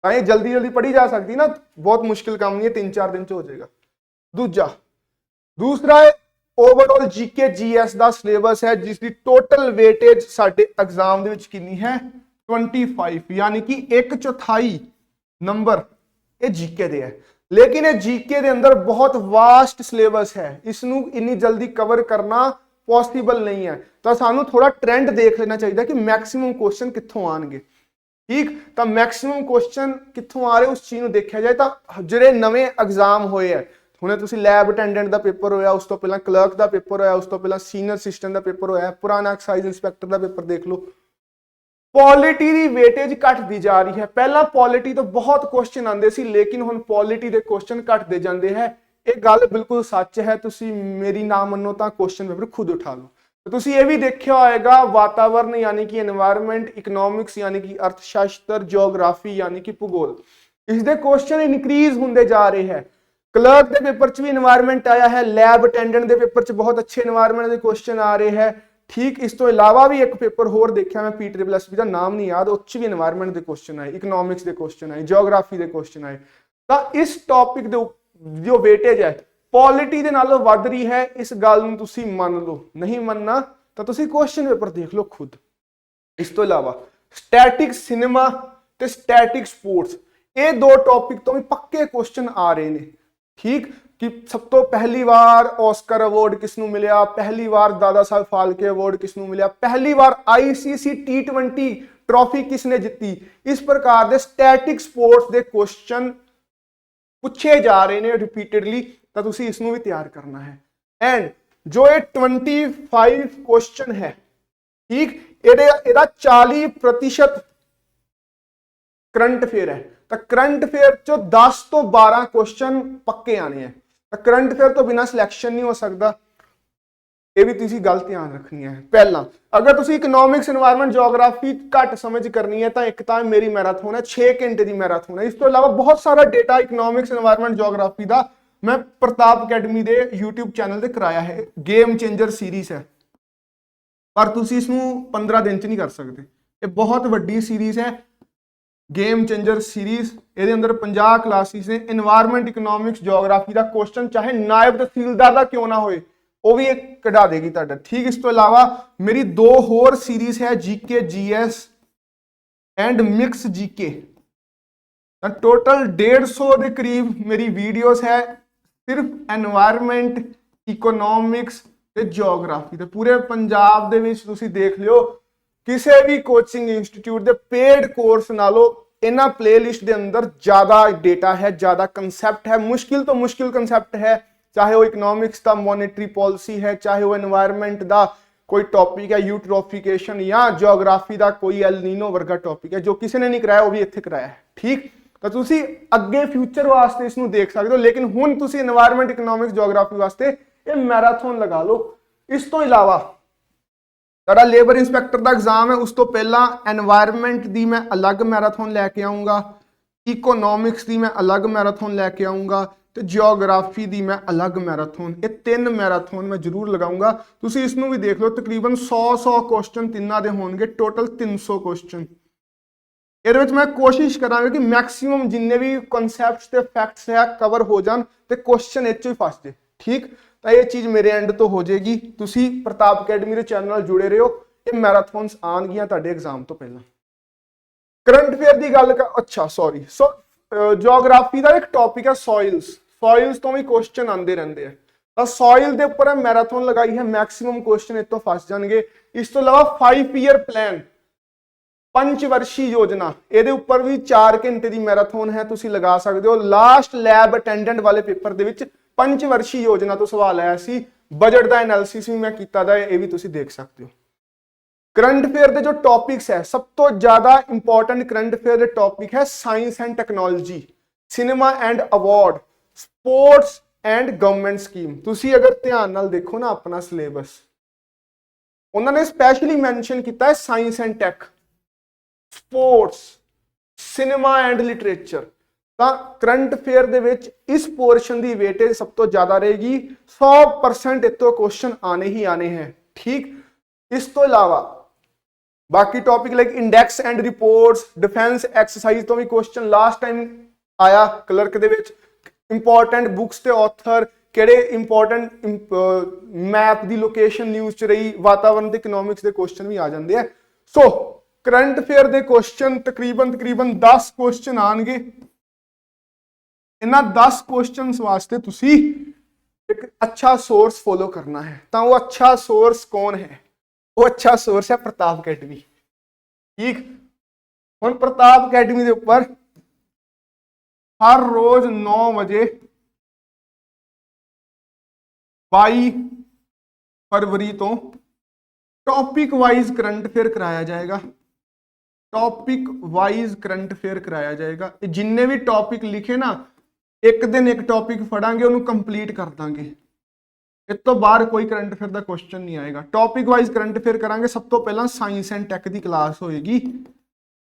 ਤਾਂ ਇਹ ਜਲਦੀ ਜਲਦੀ ਪੜ੍ਹੀ ਜਾ ਸਕਦੀ ਨਾ, ਬਹੁਤ ਮੁਸ਼ਕਿਲ ਕੰਮ ਨਹੀਂ ਹੈ 3-4 ਦਿਨ ਚ ਹੋ ਜਾਏਗਾ। ਦੂਜਾ, ਦੂਸਰਾ ਓਵਰਆਲ ਜੀਕੇ ਜੀਐਸ ਦਾ ਸਿਲੇਬਸ ਹੈ ਜਿਸ ਦੀ ਟੋਟਲ ਵੇਟੇਜ ਸਾਡੇ ਐਗਜ਼ਾਮ ਦੇ ਵਿੱਚ ਕਿੰਨੀ ਹੈ? 25 ਯਾਨੀ ਕਿ 1 ਚੌਥਾਈ ਨੰਬਰ ਇਹ ਜੀਕੇ ਦੇ ਹੈ। ਲੇਕਿਨ ਇਹ ਜੀਕੇ ਦੇ ਅੰਦਰ ਬਹੁਤ ਵਾਸਟ ਸਿਲੇਬਸ ਹੈ। ਇਸ ਨੂੰ ਇੰਨੀ ਜਲਦੀ ਕਵਰ ਕਰਨਾ ਪੋਸੀਬਲ ਨਹੀਂ ਹੈ। ਤਾਂ ਸਾਨੂੰ ਥੋੜਾ ਟ੍ਰੈਂਡ ਦੇਖ ਲੈਣਾ ਚਾਹੀਦਾ ਕਿ ਮੈਕਸਿਮਮ ਕੁਐਸਚਨ ਕਿੱਥੋਂ ਆਣਗੇ ਠੀਕ? ਤਾਂ ਮੈਕਸਿਮਮ ਕੁਐਸਚਨ ਕਿੱਥੋਂ ਆ ਰਹੇ, ਉਸ ਚੀਜ਼ ਨੂੰ ਦੇਖਿਆ ਜਾਏ ਤਾਂ ਜਿਹੜੇ ਨਵੇਂ ਐਗਜ਼ਾਮ ਹੋਏ ਆ ਹੁਣੇ ਤੁਸੀਂ ਲੈਬ ਅਟੈਂਡੈਂਟ ਦਾ ਪੇਪਰ ਹੋਇਆ, ਉਸ ਤੋਂ ਪਹਿਲਾਂ ਕਲਰਕ ਦਾ ਪੇਪਰ ਹੋਇਆ, ਉਸ ਤੋਂ ਪਹਿਲਾਂ ਸੀਨੀਅਰ ਅਸਿਸਟੈਂਟ ਦਾ ਪੇਪਰ ਹੋਇਆ, ਪੁਰਾਣਾ ਐਕਸਾਈਜ਼ ਇੰਸਪੈਕਟਰ ਦਾ ਪੇਪਰ ਦੇਖ ਲਓ। ਪੋਲਿਟੀ ਦੀ ਵੇਟੇਜ ਘਟਦੀ ਜਾ ਰਹੀ ਹੈ। ਪਹਿਲਾਂ ਪੋਲਿਟੀ ਤੋਂ ਬਹੁਤ ਕੁਐਸਚਨ ਆਉਂਦੇ ਸੀ, ਲੇਕਿਨ ਹੁਣ ਪੋਲਿਟੀ ਦੇ ਕੁਐਸਚਨ ਘਟਦੇ ਜਾਂਦੇ ਹੈ। ਇਹ ਗੱਲ ਬਿਲਕੁਲ ਸੱਚ ਹੈ, ਤੁਸੀਂ ਮੇਰੀ ਨਾ ਮੰਨੋ ਤਾਂ ਕੁਐਸਚਨ ਪੇਪਰ ਖੁਦ ਉਠਾ ਲਓ। ਤੁਸੀਂ ਇਹ ਵੀ ਦੇਖਿਆ ਹੋਏਗਾ, ਵਾਤਾਵਰਨ ਯਾਨੀ ਕਿ এনवायरमेंट ਇਕਨੋਮਿਕਸ ਯਾਨੀ ਕਿ ਅਰਥਸ਼ਾਸਤਰ ਜੀਓਗ੍ਰਾਫੀ ਯਾਨੀ ਕਿ ਭੂਗੋਲ। ਇਸ ਦੇ ਕੁਐਸਚਨ ਇਨਕਰੀਜ਼ ਹੁੰਦੇ ਜਾ ਰਹੇ ਹੈ। ਕਲਰਕ ਦੇ ਪੇਪਰ 'ਚ ਵੀ এনवायरमेंट ਆਇਆ ਹੈ ਲੈਬ ਅਟੈਂਡੈਂਟ ਦੇ ਪੇਪਰ 'ਚ ਬਹੁਤ ਅੱਛੇ এনवायरमेंट ਦੇ ਕੁਐਸਚਨ ਆ ਰਹੇ ਹੈ। ਠੀਕ ਇਸ ਤੋਂ ਇਲਾਵਾ ਵੀ ਇੱਕ ਪੇਪਰ ਹੋਰ ਦੇਖਿਆ ਮੈਂ ਪੀ ਟ੍ਰਿਪਲ ਐਸ ਦਾ, ਨਾਮ ਨਹੀਂ ਯਾਦ, ਉਹ 'ਚ ਵੀ এনवायरमेंट ਦੇ ਕੁਐਸਚਨ ਆਏ ਇਕਨੋਮਿਕਸ ਦੇ ਕੁਐਸਚਨ ਆਏ ਜੀਓਗ੍ਰਾਫੀ ਦੇ ਕੁਐਸਚਨ ਆਏ। ਤਾਂ ਇਸ ਟੌਪਿਕ ਦੇ ਜੋ ਵੇਟੇਜ ਹੈ ਪੋਲਿਟੀ ਦੇ ਨਾਲੋਂ ਵੱਧ ਰਹੀ ਹੈ, ਇਸ ਗੱਲ ਨੂੰ ਤੁਸੀਂ ਮੰਨ ਲਓ। ਨਹੀਂ ਮੰਨਣਾ, ਤਾਂ ਤੁਸੀਂ ਕੁਐਸਚਨ ਪੇਪਰ ਦੇਖ ਲਓ ਖੁਦ। ਇਸ ਤੋਂ ਇਲਾਵਾ ਸਟੈਟਿਕ ਸਿਨੇਮਾ ਤੇ ਸਟੈਟਿਕ ਸਪੋਰਟਸ ਇਹ ਦੋ ਟੌਪਿਕ ਤੋਂ ਵੀ ਪੱਕੇ ਕੁਐਸਚਨ ਆ ਰਹੇ ਨੇ। ਠੀਕ? ਕਿ ਸਭ ਤੋਂ ਪਹਿਲੀ ਵਾਰ ਆਸਕਰ ਅਵਾਰਡ ਕਿਸ ਨੂੰ ਮਿਲਿਆ? ਪਹਿਲੀ ਵਾਰ ਦਾਦਾ ਸਾਹਿਬ ਫਾਲਕੇ ਅਵਾਰਡ ਕਿਸ ਨੂੰ ਮਿਲਿਆ? ਪਹਿਲੀ ਵਾਰ ਆਈਸੀਸੀ T20 ਟਰਾਫੀ ਕਿਸ ਨੇ ਜਿੱਤੀ? ਇਸ ਪ੍ਰਕਾਰ ਦੇ ਸਟੈਟਿਕ ਸਪੋਰਟਸ ਦੇ ਕੁਐਸਚਨ ਪੁੱਛੇ ਜਾ ਰਹੇ ਨੇ ਰਿਪੀਟਡਲੀ ਤਾਂ ਤੁਸੀਂ ਇਸ ਨੂੰ ਵੀ ਤਿਆਰ ਕਰਨਾ ਹੈ। ਐਂਡ ਜੋ ਇਹ 25 ਕੁਐਸਚਨ ਹੈ, ਠੀਕ? ਇਹਦੇ, ਇਹਦਾ 40% ਕਰੰਟ ਅਫੇਅਰ ਹੈ। ਤਾਂ ਕਰੰਟ ਅਫੇਅਰ ਚੋਂ 10 ਤੋਂ 12 ਕੁਐਸਚਨ ਪੱਕੇ ਆਣੇ ਆ ਤਾਂ ਕਰੰਟ ਅਫੇਅਰ ਤੋਂ ਬਿਨਾ ਸਿਲੈਕਸ਼ਨ ਨਹੀਂ ਹੋ ਸਕਦਾ। ਇਹ ਵੀ ਤੁਸੀਂ ਗੱਲ ਧਿਆਨ ਰੱਖਣੀ ਹੈ। ਪਹਿਲਾਂ, ਅਗਰ ਤੁਸੀਂ ਇਕਨੋਮਿਕਸ এনवायरमेंट ਜੀਓਗ੍ਰਾਫੀ ਘੱਟ ਸਮਝ ਕਰਨੀ ਹੈ ਤਾਂ ਇੱਕ ਤਾਂ ਮੇਰੀ ਮੈਰਾਥਨ ਹੈ 6 ਘੰਟੇ ਦੀ ਮੈਰਾਥਨ ਹੈ। ਇਸ ਤੋਂ ਇਲਾਵਾ ਬਹੁਤ ਸਾਰਾ ਡਾਟਾ ਇਕਨੋਮਿਕਸ এনवायरमेंट ਜੀਓਗ੍ਰਾਫੀ ਦਾ ਮੈਂ ਪ੍ਰਤਾਪ ਅਕੈਡਮੀ ਦੇ YouTube ਚੈਨਲ ਤੇ ਕਰਾਇਆ ਹੈ। ਗੇਮ ਚੇਂਜਰ ਸੀਰੀਜ਼ ਹੈ। ਪਰ ਤੁਸੀਂ ਇਸ ਨੂੰ 15 ਦਿਨ ਚ ਨਹੀਂ ਕਰ ਸਕਦੇ। ਇਹ ਬਹੁਤ ਵੱਡੀ ਸੀਰੀਜ਼ ਹੈ। ਗੇਮ ਚੇਂਜਰ ਸੀਰੀਜ਼ ਇਹਦੇ ਅੰਦਰ 50 ਕਲਾਸਿਸ ਨੇ এনवायरमेंट ਇਕਨੋਮਿਕਸ ਜੀਓਗ੍ਰਾਫੀ ਦਾ ਕੁਐਸਚਨ ਚਾਹੇ ਨਾਇਬ ਤਹਿਸੀਲਦਾਰ ਦਾ ਕਿਉਂ ਨਾ ਹੋਏ, ਉਹ ਵੀ ਇੱਕ ਕਢਾ ਦੇਗੀ ਤੁਹਾਡਾ। ਠੀਕ, ਇਸ ਤੋਂ ਇਲਾਵਾ ਮੇਰੀ ਦੋ ਹੋਰ ਸੀਰੀਜ਼ ਹੈ GK GS and mix GK ਤਾਂ ਟੋਟਲ 150 ਦੇ ਕਰੀਬ ਮੇਰੀ ਵੀਡੀਓਜ਼ ਹੈ, ਸਿਰਫ এনवायरमेंट ਇਕਨੋਮਿਕਸ ਤੇ ਜੀਓਗ੍ਰਾਫੀ ਤੇ ਪੂਰੇ ਪੰਜਾਬ ਦੇ ਵਿੱਚ ਤੁਸੀਂ ਦੇਖ ਲਿਓ ਕਿਸੇ ਵੀ ਕੋਚਿੰਗ ਇੰਸਟੀਚਿਊਟ ਦੇ ਪੇਡ ਕੋਰਸ ਨਾਲੋਂ ਇਹਨਾਂ ਪਲੇਲਿਸਟ ਦੇ ਅੰਦਰ ਜ਼ਿਆਦਾ ਡੇਟਾ ਹੈ, ਜ਼ਿਆਦਾ ਕਨਸੈਪਟ ਹੈ, ਮੁਸ਼ਕਿਲ ਤੋਂ ਮੁਸ਼ਕਿਲ ਕਨਸੈਪਟ ਹੈ। ਚਾਹੇ ਉਹ ਇਕਨੋਮਿਕਸ ਦਾ ਮੋਨੇਟਰੀ ਪਾਲਿਸੀ ਹੈ, ਚਾਹੇ ਉਹ এনवायरमेंट ਦਾ ਕੋਈ ਟੌਪਿਕ ਹੈ ਯੂਟ੍ਰੋਫਿਕੇਸ਼ਨ ਜਾਂ ਜੀਓਗ੍ਰਾਫੀ ਦਾ ਕੋਈ ਐਲ ਨੀਨੋ ਵਰਗਾ ਟੌਪਿਕ ਹੈ, ਜੋ ਕਿਸੇ ਨੇ ਨਹੀਂ ਕਰਾਇਆ, ਉਹ ਵੀ ਇੱਥੇ ਕਰਾਇਆ ਹੈ। ਠੀਕ? ਤਾਂ ਤੁਸੀਂ ਅੱਗੇ ਫਿਊਚਰ ਵਾਸਤੇ ਇਸ ਨੂੰ ਦੇਖ ਸਕਦੇ ਹੋ, ਲੇਕਿਨ ਹੁਣ ਤੁਸੀਂ এনवायरमेंट ਇਕਨੋਮਿਕਸ ਜੀਓਗ੍ਰਾਫੀ ਵਾਸਤੇ ਇਹ ਮੈਰਾਥਨ ਲਗਾ ਲਓ। ਇਸ ਤੋਂ ਇਲਾਵਾ ਤੁਹਾਡਾ ਲੇਬਰ ਇੰਸਪੈਕਟਰ ਦਾ ਐਗਜ਼ਾਮ ਹੈ, ਉਸ ਤੋਂ ਪਹਿਲਾਂ এনवायरमेंट ਦੀ ਮੈਂ ਅਲੱਗ ਮੈਰਾਥਨ ਲੈ ਕੇ ਆਉਂਗਾ ਇਕਨੋਮਿਕਸ ਦੀ ਮੈਂ ਅਲੱਗ ਮੈਰਾਥਨ ਲੈ ਕੇ ਆਉਂਗਾ ਤੇ ਜੀਓਗ੍ਰਾਫੀ ਦੀ ਮੈਂ ਅਲੱਗ ਮੈਰਾਥਨ ਇਹ ਤਿੰਨ ਮੈਰਾਥਨ ਮੈਂ ਜ਼ਰੂਰ ਲਗਾਉਂਗਾ ਤੁਸੀਂ ਇਸ ਨੂੰ ਵੀ ਦੇਖ ਲਓ, ਤਕਰੀਬਨ 100-100 ਕੁਐਸਚਨ ਤਿੰਨਾਂ ਦੇ ਹੋਣਗੇ ਟੋਟਲ 300 ਕੁਐਸਚਨ ਇਹਦੇ ਵਿੱਚ ਮੈਂ ਕੋਸ਼ਿਸ਼ ਕਰਾਂਗਾ ਕਿ ਮੈਕਸਿਮਮ ਜਿੰਨੇ ਵੀ ਕਨਸੈਪਟਸ ਤੇ ਫੈਕਟਸ ਹੈ ਕਵਰ ਹੋ ਜਾਣ ਤੇ ਕੁਐਸਚਨ ਇੱਚ ਹੀ ਫਸ ਜੇ, ਠੀਕ? ਤਾਂ ਇਹ ਚੀਜ਼ ਮੇਰੇ ਐਂਡ ਤੋਂ ਹੋ ਜਾਏਗੀ। ਤੁਸੀਂ ਪ੍ਰਤਾਪ ਅਕੈਡਮੀ ਦੇ ਚੈਨਲ ਨਾਲ ਜੁੜੇ ਰਹੋ। ਇਹ ਮੈਰਾਥਨਸ ਆਣਗੀਆਂ ਤੁਹਾਡੇ ਐਗਜ਼ਾਮ ਤੋਂ ਪਹਿਲਾਂ। ਕਰੰਟ ਅਫੇਅਰ ਦੀ ਗੱਲ ਕਰ ਅੱਛਾ ਸੌਰੀ ਸੋ ਜੀਓਗ੍ਰਾਫੀ ਦਾ ਇੱਕ ਟੌਪਿਕ ਹੈ ਸੋਇਲਸ ਸੋਇਲਸ ਤੋਂ ਵੀ ਕੁਐਸਚਨ ਆਉਂਦੇ ਰਹਿੰਦੇ ਆ। ਤਾਂ ਸੋਇਲ ਦੇ ਉੱਪਰ ਮੈਰਾਥਨ ਲਗਾਈ ਹੈ। ਮੈਕਸਿਮਮ ਕੁਐਸਚਨ ਇਤੋਂ ਫਸ ਜਾਣਗੇ। ਇਸ ਤੋਂ ਇਲਾਵਾ 5 ਈਅਰ ਪਲਾਨ ਪੰਚਵਰਸ਼ੀ ਯੋਜਨਾ। ਇਹਦੇ ਉੱਪਰ ਵੀ 4 ਘੰਟੇ ਦੀ ਮੈਰਾਥਨ ਹੈ। ਤੁਸੀਂ ਲਗਾ ਸਕਦੇ ਹੋ। ਲਾਸਟ ਲੈਬ ਅਟੈਂਡੈਂਟ ਵਾਲੇ ਪੇਪਰ ਦੇ ਵਿੱਚ ਪੰਚਵਰਸ਼ੀ ਯੋਜਨਾ ਤੋਂ ਸਵਾਲ ਆਇਆ ਸੀ ਬਜਟ ਦਾ ਐਨਾਲਿਸਿਸ ਵੀ ਮੈਂ ਕੀਤਾ ਦਾ, ਇਹ ਵੀ ਤੁਸੀਂ ਦੇਖ ਸਕਦੇ ਹੋ। ਕਰੰਟ ਅਫੇਅਰ ਦੇ ਜੋ ਟੌਪਿਕਸ ਹੈ, ਸਭ ਤੋਂ ਜ਼ਿਆਦਾ ਇੰਪੋਰਟੈਂਟ ਕਰੰਟ ਅਫੇਅਰ ਦੇ ਟੌਪਿਕ ਹੈ science and technology cinema and award sports and government scheme ਤੁਸੀਂ ਅਗਰ ਧਿਆਨ ਨਾਲ ਦੇਖੋ ਨਾ ਆਪਣਾ ਸਿਲੇਬਸ ਉਹਨਾਂ ਨੇ ਸਪੈਸ਼ਲੀ ਮੈਂਸ਼ਨ ਕੀਤਾ ਹੈ science and tech sports cinema and literature ਤਾਂ ਕਰੰਟ ਅਫੇਅਰ ਦੇ ਵਿੱਚ ਇਸ ਪੋਰਸ਼ਨ ਦੀ ਵੇਟੇਜ ਸਭ ਤੋਂ ਜ਼ਿਆਦਾ ਰਹੇਗੀ। 100% ਇਤੋਂ ਕੁਐਸਚਨ ਆਨੇ ਹੀ ਆਨੇ ਹੈ। ਠੀਕ? ਇਸ ਤੋਂ ਇਲਾਵਾ ਬਾਕੀ topic like index and reports defence exercise ਤੋਂ ਵੀ ਕੁਐਸਚਨ ਲਾਸਟ ਟਾਈਮ ਆਇਆ ਕਲਰਕ ਦੇ ਵਿੱਚ। ਇੰਪੋਰਟੈਂਟ ਬੁੱਕਸ ਤੇ ਆਥਰ ਕਿਹੜੇ ਇੰਪੋਰਟੈਂਟ ਮੈਪ ਦੀ ਲੋਕੇਸ਼ਨ ਨਿਊਜ਼ ਚ ਰਹੀ ਵਾਤਾਵਰਣ ਤੇ ਇਕਨੋਮਿਕਸ ਦੇ ਕੁਐਸਚਨ ਵੀ ਆ ਜਾਂਦੇ ਆ। ਸੋ ਕਰੰਟ ਅਫੇਅਰ ਦੇ ਕੁਐਸਚਨ ਤਕਰੀਬਨ ਤਕਰੀਬਨ 10 ਕੁਐਸਚਨ ਆਣਗੇ ਇਹਨਾਂ 10 ਕੁਐਸਚਨਸ ਵਾਸਤੇ ਤੁਸੀਂ ਇੱਕ ਅੱਛਾ ਸੋਰਸ ਫੋਲੋ ਕਰਨਾ ਹੈ। ਤਾਂ ਉਹ ਅੱਛਾ ਸੋਰਸ ਕੌਣ ਹੈ? ਉਹ ਅੱਛਾ ਸੋਰਸ ਹੈ ਪ੍ਰਤਾਪ ਅਕੈਡਮੀ। ਠੀਕ? ਹੁਣ ਪ੍ਰਤਾਪ ਅਕੈਡਮੀ ਦੇ ਉੱਪਰ ਹਰ ਰੋਜ਼ 9 ਵਜੇ 22 ਫਰਵਰੀ ਤੋਂ ਟੌਪਿਕ ਵਾਈਜ਼ ਕਰੰਟ ਅਫੇਅਰ ਕਰਾਇਆ ਜਾਏਗਾ। ਟੌਪਿਕ ਵਾਈਜ਼ ਕਰੰਟ ਅਫੇਅਰ ਕਰਾਇਆ ਜਾਏਗਾ। ਇਹ ਜਿੰਨੇ ਵੀ ਟੌਪਿਕ ਲਿਖੇ ਨਾ ਇੱਕ ਦਿਨ ਇੱਕ ਟੌਪਿਕ ਫੜਾਂਗੇ, ਉਹਨੂੰ ਕੰਪਲੀਟ ਕਰ ਦਾਂਗੇ। ਇਸ ਤੋਂ ਬਾਹਰ ਕੋਈ ਕਰੰਟ ਅਫੇਅਰ ਦਾ ਕੁਐਸਚਨ ਨਹੀਂ ਆਏਗਾ। ਟੌਪਿਕ ਵਾਈਜ਼ ਕਰੰਟ ਅਫੇਅਰ ਕਰਾਂਗੇ, ਸਭ ਤੋਂ ਪਹਿਲਾਂ ਸਾਇੰਸ ਐਂਡ ਟੈਕ ਦੀ ਕਲਾਸ ਹੋਏਗੀ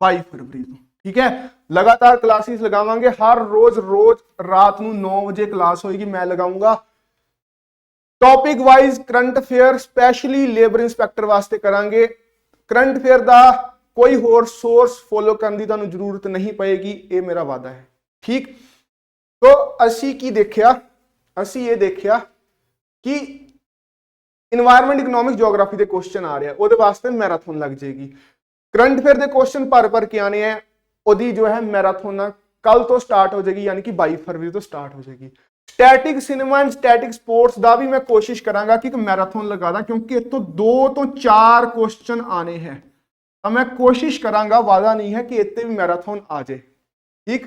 22 ਫਰਵਰੀ ਤੋਂ, ਠੀਕ ਹੈ? ਲਗਾਤਾਰ ਕਲਾਸਿਸ ਲਗਾਵਾਂਗੇ, ਹਰ ਰੋਜ਼ ਰੋਜ਼ ਰਾਤ ਨੂੰ 9 ਵਜੇ ਕਲਾਸ ਹੋਏਗੀ, ਮੈਂ ਲਗਾਉਂਗਾ। Topic wise current affair specially labour inspector ਵਾਸਤੇ ਕਰਾਂਗੇ। ਕਰੰਟ ਅਫੇਅਰ ਦਾ ਕੋਈ ਹੋਰ ਸੋਰਸ ਫੋਲੋ ਕਰਨ ਦੀ ਤੁਹਾਨੂੰ ਜ਼ਰੂਰਤ ਨਹੀਂ ਪਏਗੀ, ਇਹ ਮੇਰਾ ਵਾਅਦਾ ਹੈ, ਠੀਕ? ਸੋ ਅਸੀਂ ਕੀ ਦੇਖਿਆ? ਅਸੀਂ ਇਹ ਦੇਖਿਆ ਕਿ এনवायरमेंट ਇਕਨੋਮਿਕ ਜੀਓਗ੍ਰਾਫੀ ਦੇ ਕੁਐਸਚਨ ਆ ਰਿਹਾ। ਉਹਦੇ ਵਾਸਤੇ ਮੈਰਾਥਨ ਲੱਗ ਜਾਏਗੀ। ਕਰੰਟ ਅਫੇਅਰ ਦੇ ਕੁਐਸਚਨ ਭਰ ਭਰ ਕੇ ਆਣੇ ਆ। ਉਹਦੀ ਜੋ ਹੈ ਮੈਰਾਥਨ ਕੱਲ ਤੋਂ ਸਟਾਰਟ ਹੋ ਜਾਏਗੀ, ਯਾਨੀ ਕਿ 22 ਫਰਵਰੀ ਤੋਂ ਸਟਾਰਟ ਹੋ ਜਾਏਗੀ। Static cinema and static sports ਦਾ ਵੀ ਮੈਂ ਕੋਸ਼ਿਸ਼ ਕਰਾਂਗਾ ਕਿ ਇੱਕ ਮੈਰਾਥਨ ਲਗਾ ਦਾਂ, ਕਿਉਂਕਿ ਇੱਥੋਂ ਦੋ ਤੋਂ ਚਾਰ ਕੁਐਸਚਨ ਆਣੇ ਹੈ। ਤਾਂ ਮੈਂ ਕੋਸ਼ਿਸ਼ ਕਰਾਂਗਾ ਵਾਦਾ ਨਹੀਂ ਹੈ ਕਿ ਇੱਥੇ ਵੀ ਮੈਰਾਥਨ ਆ ਜਾਏ। ਠੀਕ?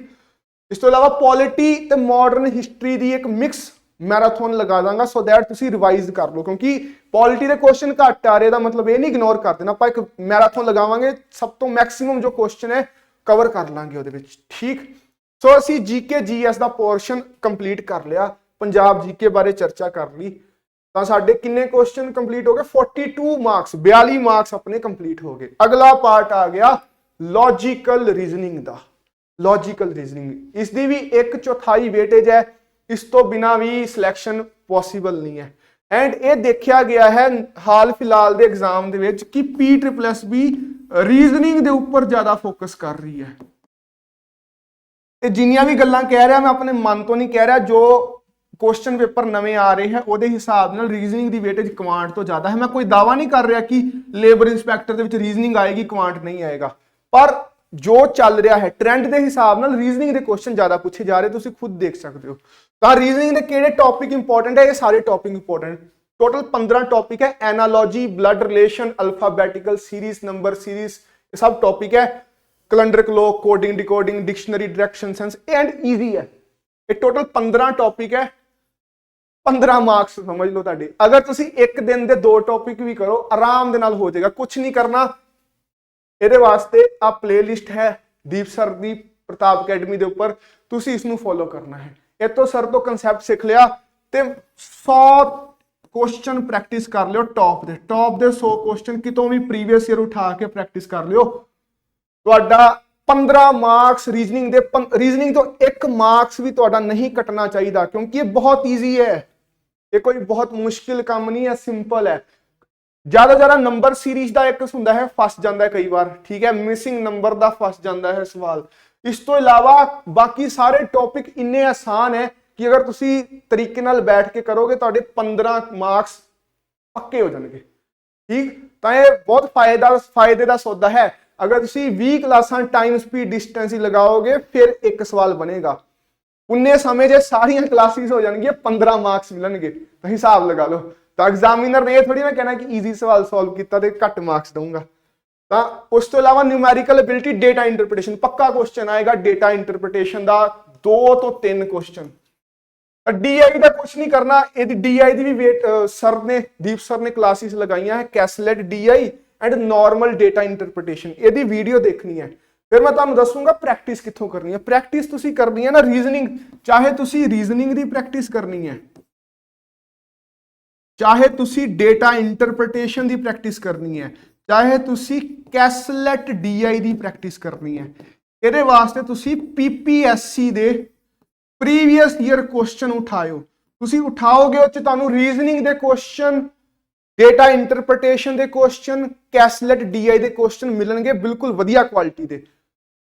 ਇਸ ਤੋਂ ਇਲਾਵਾ ਪੋਲਿਟੀ ਤੇ ਮਾਡਰਨ ਹਿਸਟਰੀ ਦੀ ਇੱਕ ਮਿਕਸ ਮੈਰਾਥਨ ਲਗਾ ਦਾਂਗਾ। ਸੋ ਦੈਟ ਤੁਸੀਂ ਰਿਵਾਈਜ਼ ਕਰ ਲਓ, ਕਿਉਂਕਿ ਪੋਲਿਟੀ ਦੇ ਕੁਐਸਚਨ ਘੱਟ ਆ ਰਹੇ ਦਾ ਮਤਲਬ ਇਹ ਨਹੀਂ ਇਗਨੋਰ ਕਰ ਦੇਣਾ। ਆਪਾਂ ਇੱਕ ਮੈਰਾਥਨ ਲਗਾਵਾਂਗੇ, ਸਭ ਤੋਂ ਮੈਕਸਿਮਮ ਜੋ ਕੁਐਸਚਨ ਹੈ ਕਵਰ ਕਰ ਲਾਂਗੇ ਉਹਦੇ ਵਿੱਚ। ਠੀਕ? ਸੋ ਅਸੀਂ ਜੀਕੇ ਜੀਐਸ ਦਾ ਪੋਰਸ਼ਨ ਕੰਪਲੀਟ ਕਰ ਲਿਆ। ਪੰਜਾਬ ਜੀਕੇ ਬਾਰੇ ਚਰਚਾ ਕਰ ਲਈ। ਤਾਂ ਸਾਡੇ ਕਿੰਨੇ ਕੁਐਸਚਨ ਕੰਪਲੀਟ ਹੋ ਗਏ? 42 ਮਾਰਕਸ 42 ਮਾਰਕਸ ਆਪਣੇ ਕੰਪਲੀਟ ਹੋ ਗਏ। ਅਗਲਾ ਪਾਰਟ ਆ ਗਿਆ ਲੌਜੀਕਲ ਰੀਜ਼ਨਿੰਗ ਦਾ। ਲੌਜੀਕਲ ਰੀਜ਼ਨਿੰਗ ਇਸ ਦੀ ਵੀ ਇੱਕ ਚੌਥਾਈ ਵੇਟੇਜ ਹੈ। ਇਸ ਤੋਂ ਬਿਨਾ ਵੀ ਸਿਲੈਕਸ਼ਨ ਪੋਸੀਬਲ ਨਹੀਂ ਹੈ। ਐਂਡ ਇਹ ਦੇਖਿਆ ਗਿਆ ਹੈ ਹਾਲ ਫਿਲਹਾਲ ਦੇ ਐਗਜ਼ਾਮ ਦੇ ਵਿੱਚ ਕਿ ਪੀ ਟ੍ਰਿਪਲ ਐਸ ਵੀ ਰੀਜ਼ਨਿੰਗ ਦੇ ਉੱਪਰ ਜ਼ਿਆਦਾ ਫੋਕਸ ਕਰ ਰਹੀ ਹੈ। ਤੇ ਜਿੰਨੀਆਂ ਵੀ ਗੱਲਾਂ ਕਹਿ ਰਿਹਾ, ਮੈਂ ਆਪਣੇ ਮਨ ਤੋਂ ਨਹੀਂ ਕਹਿ ਰਿਹਾ, ਜੋ ਕੁਐਸਚਨ ਪੇਪਰ ਨਵੇਂ ਆ ਰਹੇ ਹੈ, ਉਹਦੇ ਹਿਸਾਬ ਨਾਲ ਰੀਜ਼ਨਿੰਗ ਦੀ ਵੇਟੇਜ ਕਮਾਂਡ ਤੋਂ ਜ਼ਿਆਦਾ ਹੈ। ਮੈਂ ਕੋਈ ਦਾਵਾ ਨਹੀਂ ਕਰ ਰਿਹਾ ਕਿ ਲੇਬਰ ਇਨਸਪੈਕਟਰ ਦੇ ਵਿੱਚ ਰੀਜ਼ਨਿੰਗ ਆਏਗੀ ਕਮਾਂਡ ਨਹੀਂ ਆਏਗਾ। ਪਰ ਜੋ ਚੱਲ ਰਿਹਾ ਹੈ ਟ੍ਰੈਂਡ ਦੇ ਹਿਸਾਬ ਨਾਲ ਰੀਜ਼ਨਿੰਗ ਦੇ ਕੁਐਸਚਨ ਜ਼ਿਆਦਾ ਪੁੱਛੇ ਜਾ ਰਹੇ, ਤੁਸੀਂ ਖੁਦ ਦੇਖ ਸਕਦੇ ਹੋ। ਤਾਂ ਰੀਜ਼ਨਿੰਗ ਦੇ ਕਿਹੜੇ ਟੌਪਿਕ ਇੰਪੋਰਟੈਂਟ ਹੈ, ਇਹ ਸਾਰੇ ਟੌਪਿਕ ਇੰਪੋਰਟੈਂਟ ਟੋਟਲ 15 ਟੌਪਿਕ ਹੈ analogy blood relation alphabetical series number series ਇਹ ਸਭ ਟੌਪਿਕ ਹੈ। Calendar clock coding decoding dictionary direction sense and easy ਹੈ। ਇਹ ਟੋਟਲ 15 ਟੌਪਿਕ ਹੈ। 15 ਮਾਰਕਸ ਸਮਝ ਲਓ ਤੁਹਾਡੇ। ਅਗਰ ਤੁਸੀਂ ਇੱਕ ਦਿਨ ਦੇ ਦੋ ਟੌਪਿਕ ਵੀ ਕਰੋ, ਆਰਾਮ ਦੇ ਨਾਲ ਹੋ ਜਾਏਗਾ। ਕੁਝ ਨਹੀਂ ਕਰਨਾ ਇਹਦੇ ਵਾਸਤੇ ਆ ਪਲੇਲਿਸਟ ਹੈ ਦੀਪ ਸਰ ਦੀ ਪ੍ਰਤਾਪ ਅਕੈਡਮੀ ਦੇ ਉੱਪਰ। ਤੁਸੀਂ ਇਸ ਨੂੰ ਫੋਲੋ ਕਰਨਾ ਹੈ। ਇਹ ਤੋਂ ਸਰ ਤੋਂ ਕਨਸੈਪਟ ਸਿੱਖ ਲਿਆ ਤੇ 100 ਕੁਐਸਚਨ ਪ੍ਰੈਕਟਿਸ ਕਰ ਲਿਓ ਟੌਪ ਦੇ ਟੌਪ ਦੇ 100 ਕੁਐਸਚਨ ਕਿਤੋਂ ਵੀ ਪ੍ਰੀਵੀਅਸ ਈਅਰ ਉਠਾ ਕੇ ਪ੍ਰੈਕਟਿਸ ਕਰ ਲਿਓ। ਤੁਹਾਡਾ 15 ਮਾਰਕਸ ਰੀਜ਼ਨਿੰਗ ਦੇ ਰੀਜ਼ਨਿੰਗ ਤੋਂ ਇੱਕ ਮਾਰਕਸ ਵੀ ਤੁਹਾਡਾ ਨਹੀਂ ਕੱਟਣਾ ਚਾਹੀਦਾ ਕਿਉਂਕਿ ਇਹ ਬਹੁਤ ਈਜ਼ੀ ਹੈ। ਇਹ ਕੋਈ ਬਹੁਤ ਮੁਸ਼ਕਿਲ ਕੰਮ ਨਹੀਂ ਹੈ ਸਿੰਪਲ ਹੈ। ਜ਼ਿਆਦਾ ਜ਼ਿਆਦਾ ਨੰਬਰ ਸੀਰੀਜ਼ ਦਾ ਇੱਕ ਹੁੰਦਾ ਹੈ, ਫਸ ਜਾਂਦਾ ਹੈ ਕਈ ਵਾਰ, ਠੀਕ ਹੈ? ਮਿਸਿੰਗ ਨੰਬਰ ਦਾ ਫਸ ਜਾਂਦਾ ਹੈ ਸਵਾਲ। ਇਸ ਤੋਂ ਇਲਾਵਾ ਬਾਕੀ ਸਾਰੇ ਟੌਪਿਕ ਇੰਨੇ ਆਸਾਨ ਹੈ ਕਿ ਅਗਰ ਤੁਸੀਂ ਤਰੀਕੇ ਨਾਲ ਬੈਠ ਕੇ ਕਰੋਗੇ, ਤੁਹਾਡੇ 15 ਮਾਰਕਸ ਪੱਕੇ ਹੋ ਜਾਣਗੇ। ਠੀਕ? ਤਾਂ ਇਹ ਬਹੁਤ ਫਾਇਦਾ, ਫਾਇਦੇ ਦਾ ਸੌਦਾ ਹੈ। ਅਗਰ ਤੁਸੀਂ 20 ਕਲਾਸਾਂ ਟਾਈਮ ਸਪੀਡ ਡਿਸਟੈਂਸ ਹੀ ਲਗਾਓਗੇ, ਫਿਰ ਇੱਕ ਸਵਾਲ ਬਣੇਗਾ। ਉਨੇ ਸਮੇਂ ਜੇ ਸਾਰੀਆਂ ਕਲਾਸਿਸ ਹੋ ਜਾਣਗੀਆਂ 15 ਮਾਰਕਸ ਮਿਲਣਗੇ। ਤਾਂ ਹਿਸਾਬ ਲਗਾ ਲਓ। ਤਾਂ ਐਗਜ਼ਾਮੀਨਰ ਨੇ ਇਹ ਥੋੜੀ ਨਾ ਕਹਿਣਾ ਕਿ ਈਜ਼ੀ ਸਵਾਲ ਸੋਲਵ ਕੀਤਾ ਤੇ ਘੱਟ ਮਾਰਕਸ ਦਊਂਗਾ। ਤਾਂ ਉਸ ਤੋਂ ਇਲਾਵਾ ਨਿਊਮੈਰੀਕਲ ਐਬਿਲਿਟੀ ਡੇਟਾ ਇੰਟਰਪ੍ਰੀਟੇਸ਼ਨ ਪੱਕਾ ਕੁਐਸਚਨ ਆਏਗਾ ਡੇਟਾ ਇੰਟਰਪ੍ਰੀਟੇਸ਼ਨ ਦਾ 2 ਤੋਂ 3 ਕੁਐਸਚਨ ਡੀਆਈ ਦਾ ਕੁਝ ਨਹੀਂ ਕਰਨਾ, ਇਹਦੀ ਡੀਆਈ ਦੀ ਵੀ ਵੇਟ ਸਰ ਨੇ, ਦੀਪ ਸਰ ਨੇ ਕਲਾਸਿਸ ਲਗਾਈਆਂ ਹੈ caselet DI and normal data interpretation ਇਹਦੀ ਵੀਡੀਓ ਦੇਖਣੀ ਹੈ। ਫਿਰ ਮੈਂ ਤੁਹਾਨੂੰ ਦੱਸੂਗਾ ਪ੍ਰੈਕਟਿਸ ਕਿੱਥੋਂ ਕਰਨੀ ਹੈ। ਪ੍ਰੈਕਟਿਸ ਤੁਸੀਂ ਕਰਨੀ ਹੈ ਨਾ ਰੀਜ਼ਨਿੰਗ ਚਾਹੇ ਤੁਸੀਂ ਰੀਜ਼ਨਿੰਗ ਦੀ ਪ੍ਰੈਕਟਿਸ ਕਰਨੀ ਹੈ। ਚਾਹੇ ਤੁਸੀਂ ਡੇਟਾ ਇੰਟਰਪ੍ਰੀਟੇਸ਼ਨ ਦੀ ਪ੍ਰੈਕਟਿਸ ਕਰਨੀ ਹੈ, ਚਾਹੇ ਤੁਸੀਂ ਕੈਸਲੈਟ ਡੀਆਈ ਦੀ ਪ੍ਰੈਕਟਿਸ ਕਰਨੀ ਹੈ, ਇਹਦੇ ਵਾਸਤੇ ਤੁਸੀਂ ਪੀਪੀਐਸਸੀ ਦੇ ਪ੍ਰੀਵੀਅਸ ਈਅਰ ਕੁਐਸਚਨ ਉਠਾਇਓ। ਤੁਸੀਂ ਉਠਾਓਗੇ ਉਹ ਚ ਤੁਹਾਨੂੰ ਰੀਜ਼ਨਿੰਗ ਦੇ ਕੁਐਸਚਨ ਡੇਟਾ ਇੰਟਰਪ੍ਰੀਟੇਸ਼ਨ ਦੇ ਕੁਐਸਚਨ ਕੈਸਲੈਟ ਡੀਆਈ ਦੇ ਕੁਐਸਚਨ ਮਿਲਣਗੇ ਬਿਲਕੁਲ ਵਧੀਆ ਕੁਆਲਿਟੀ ਦੇ।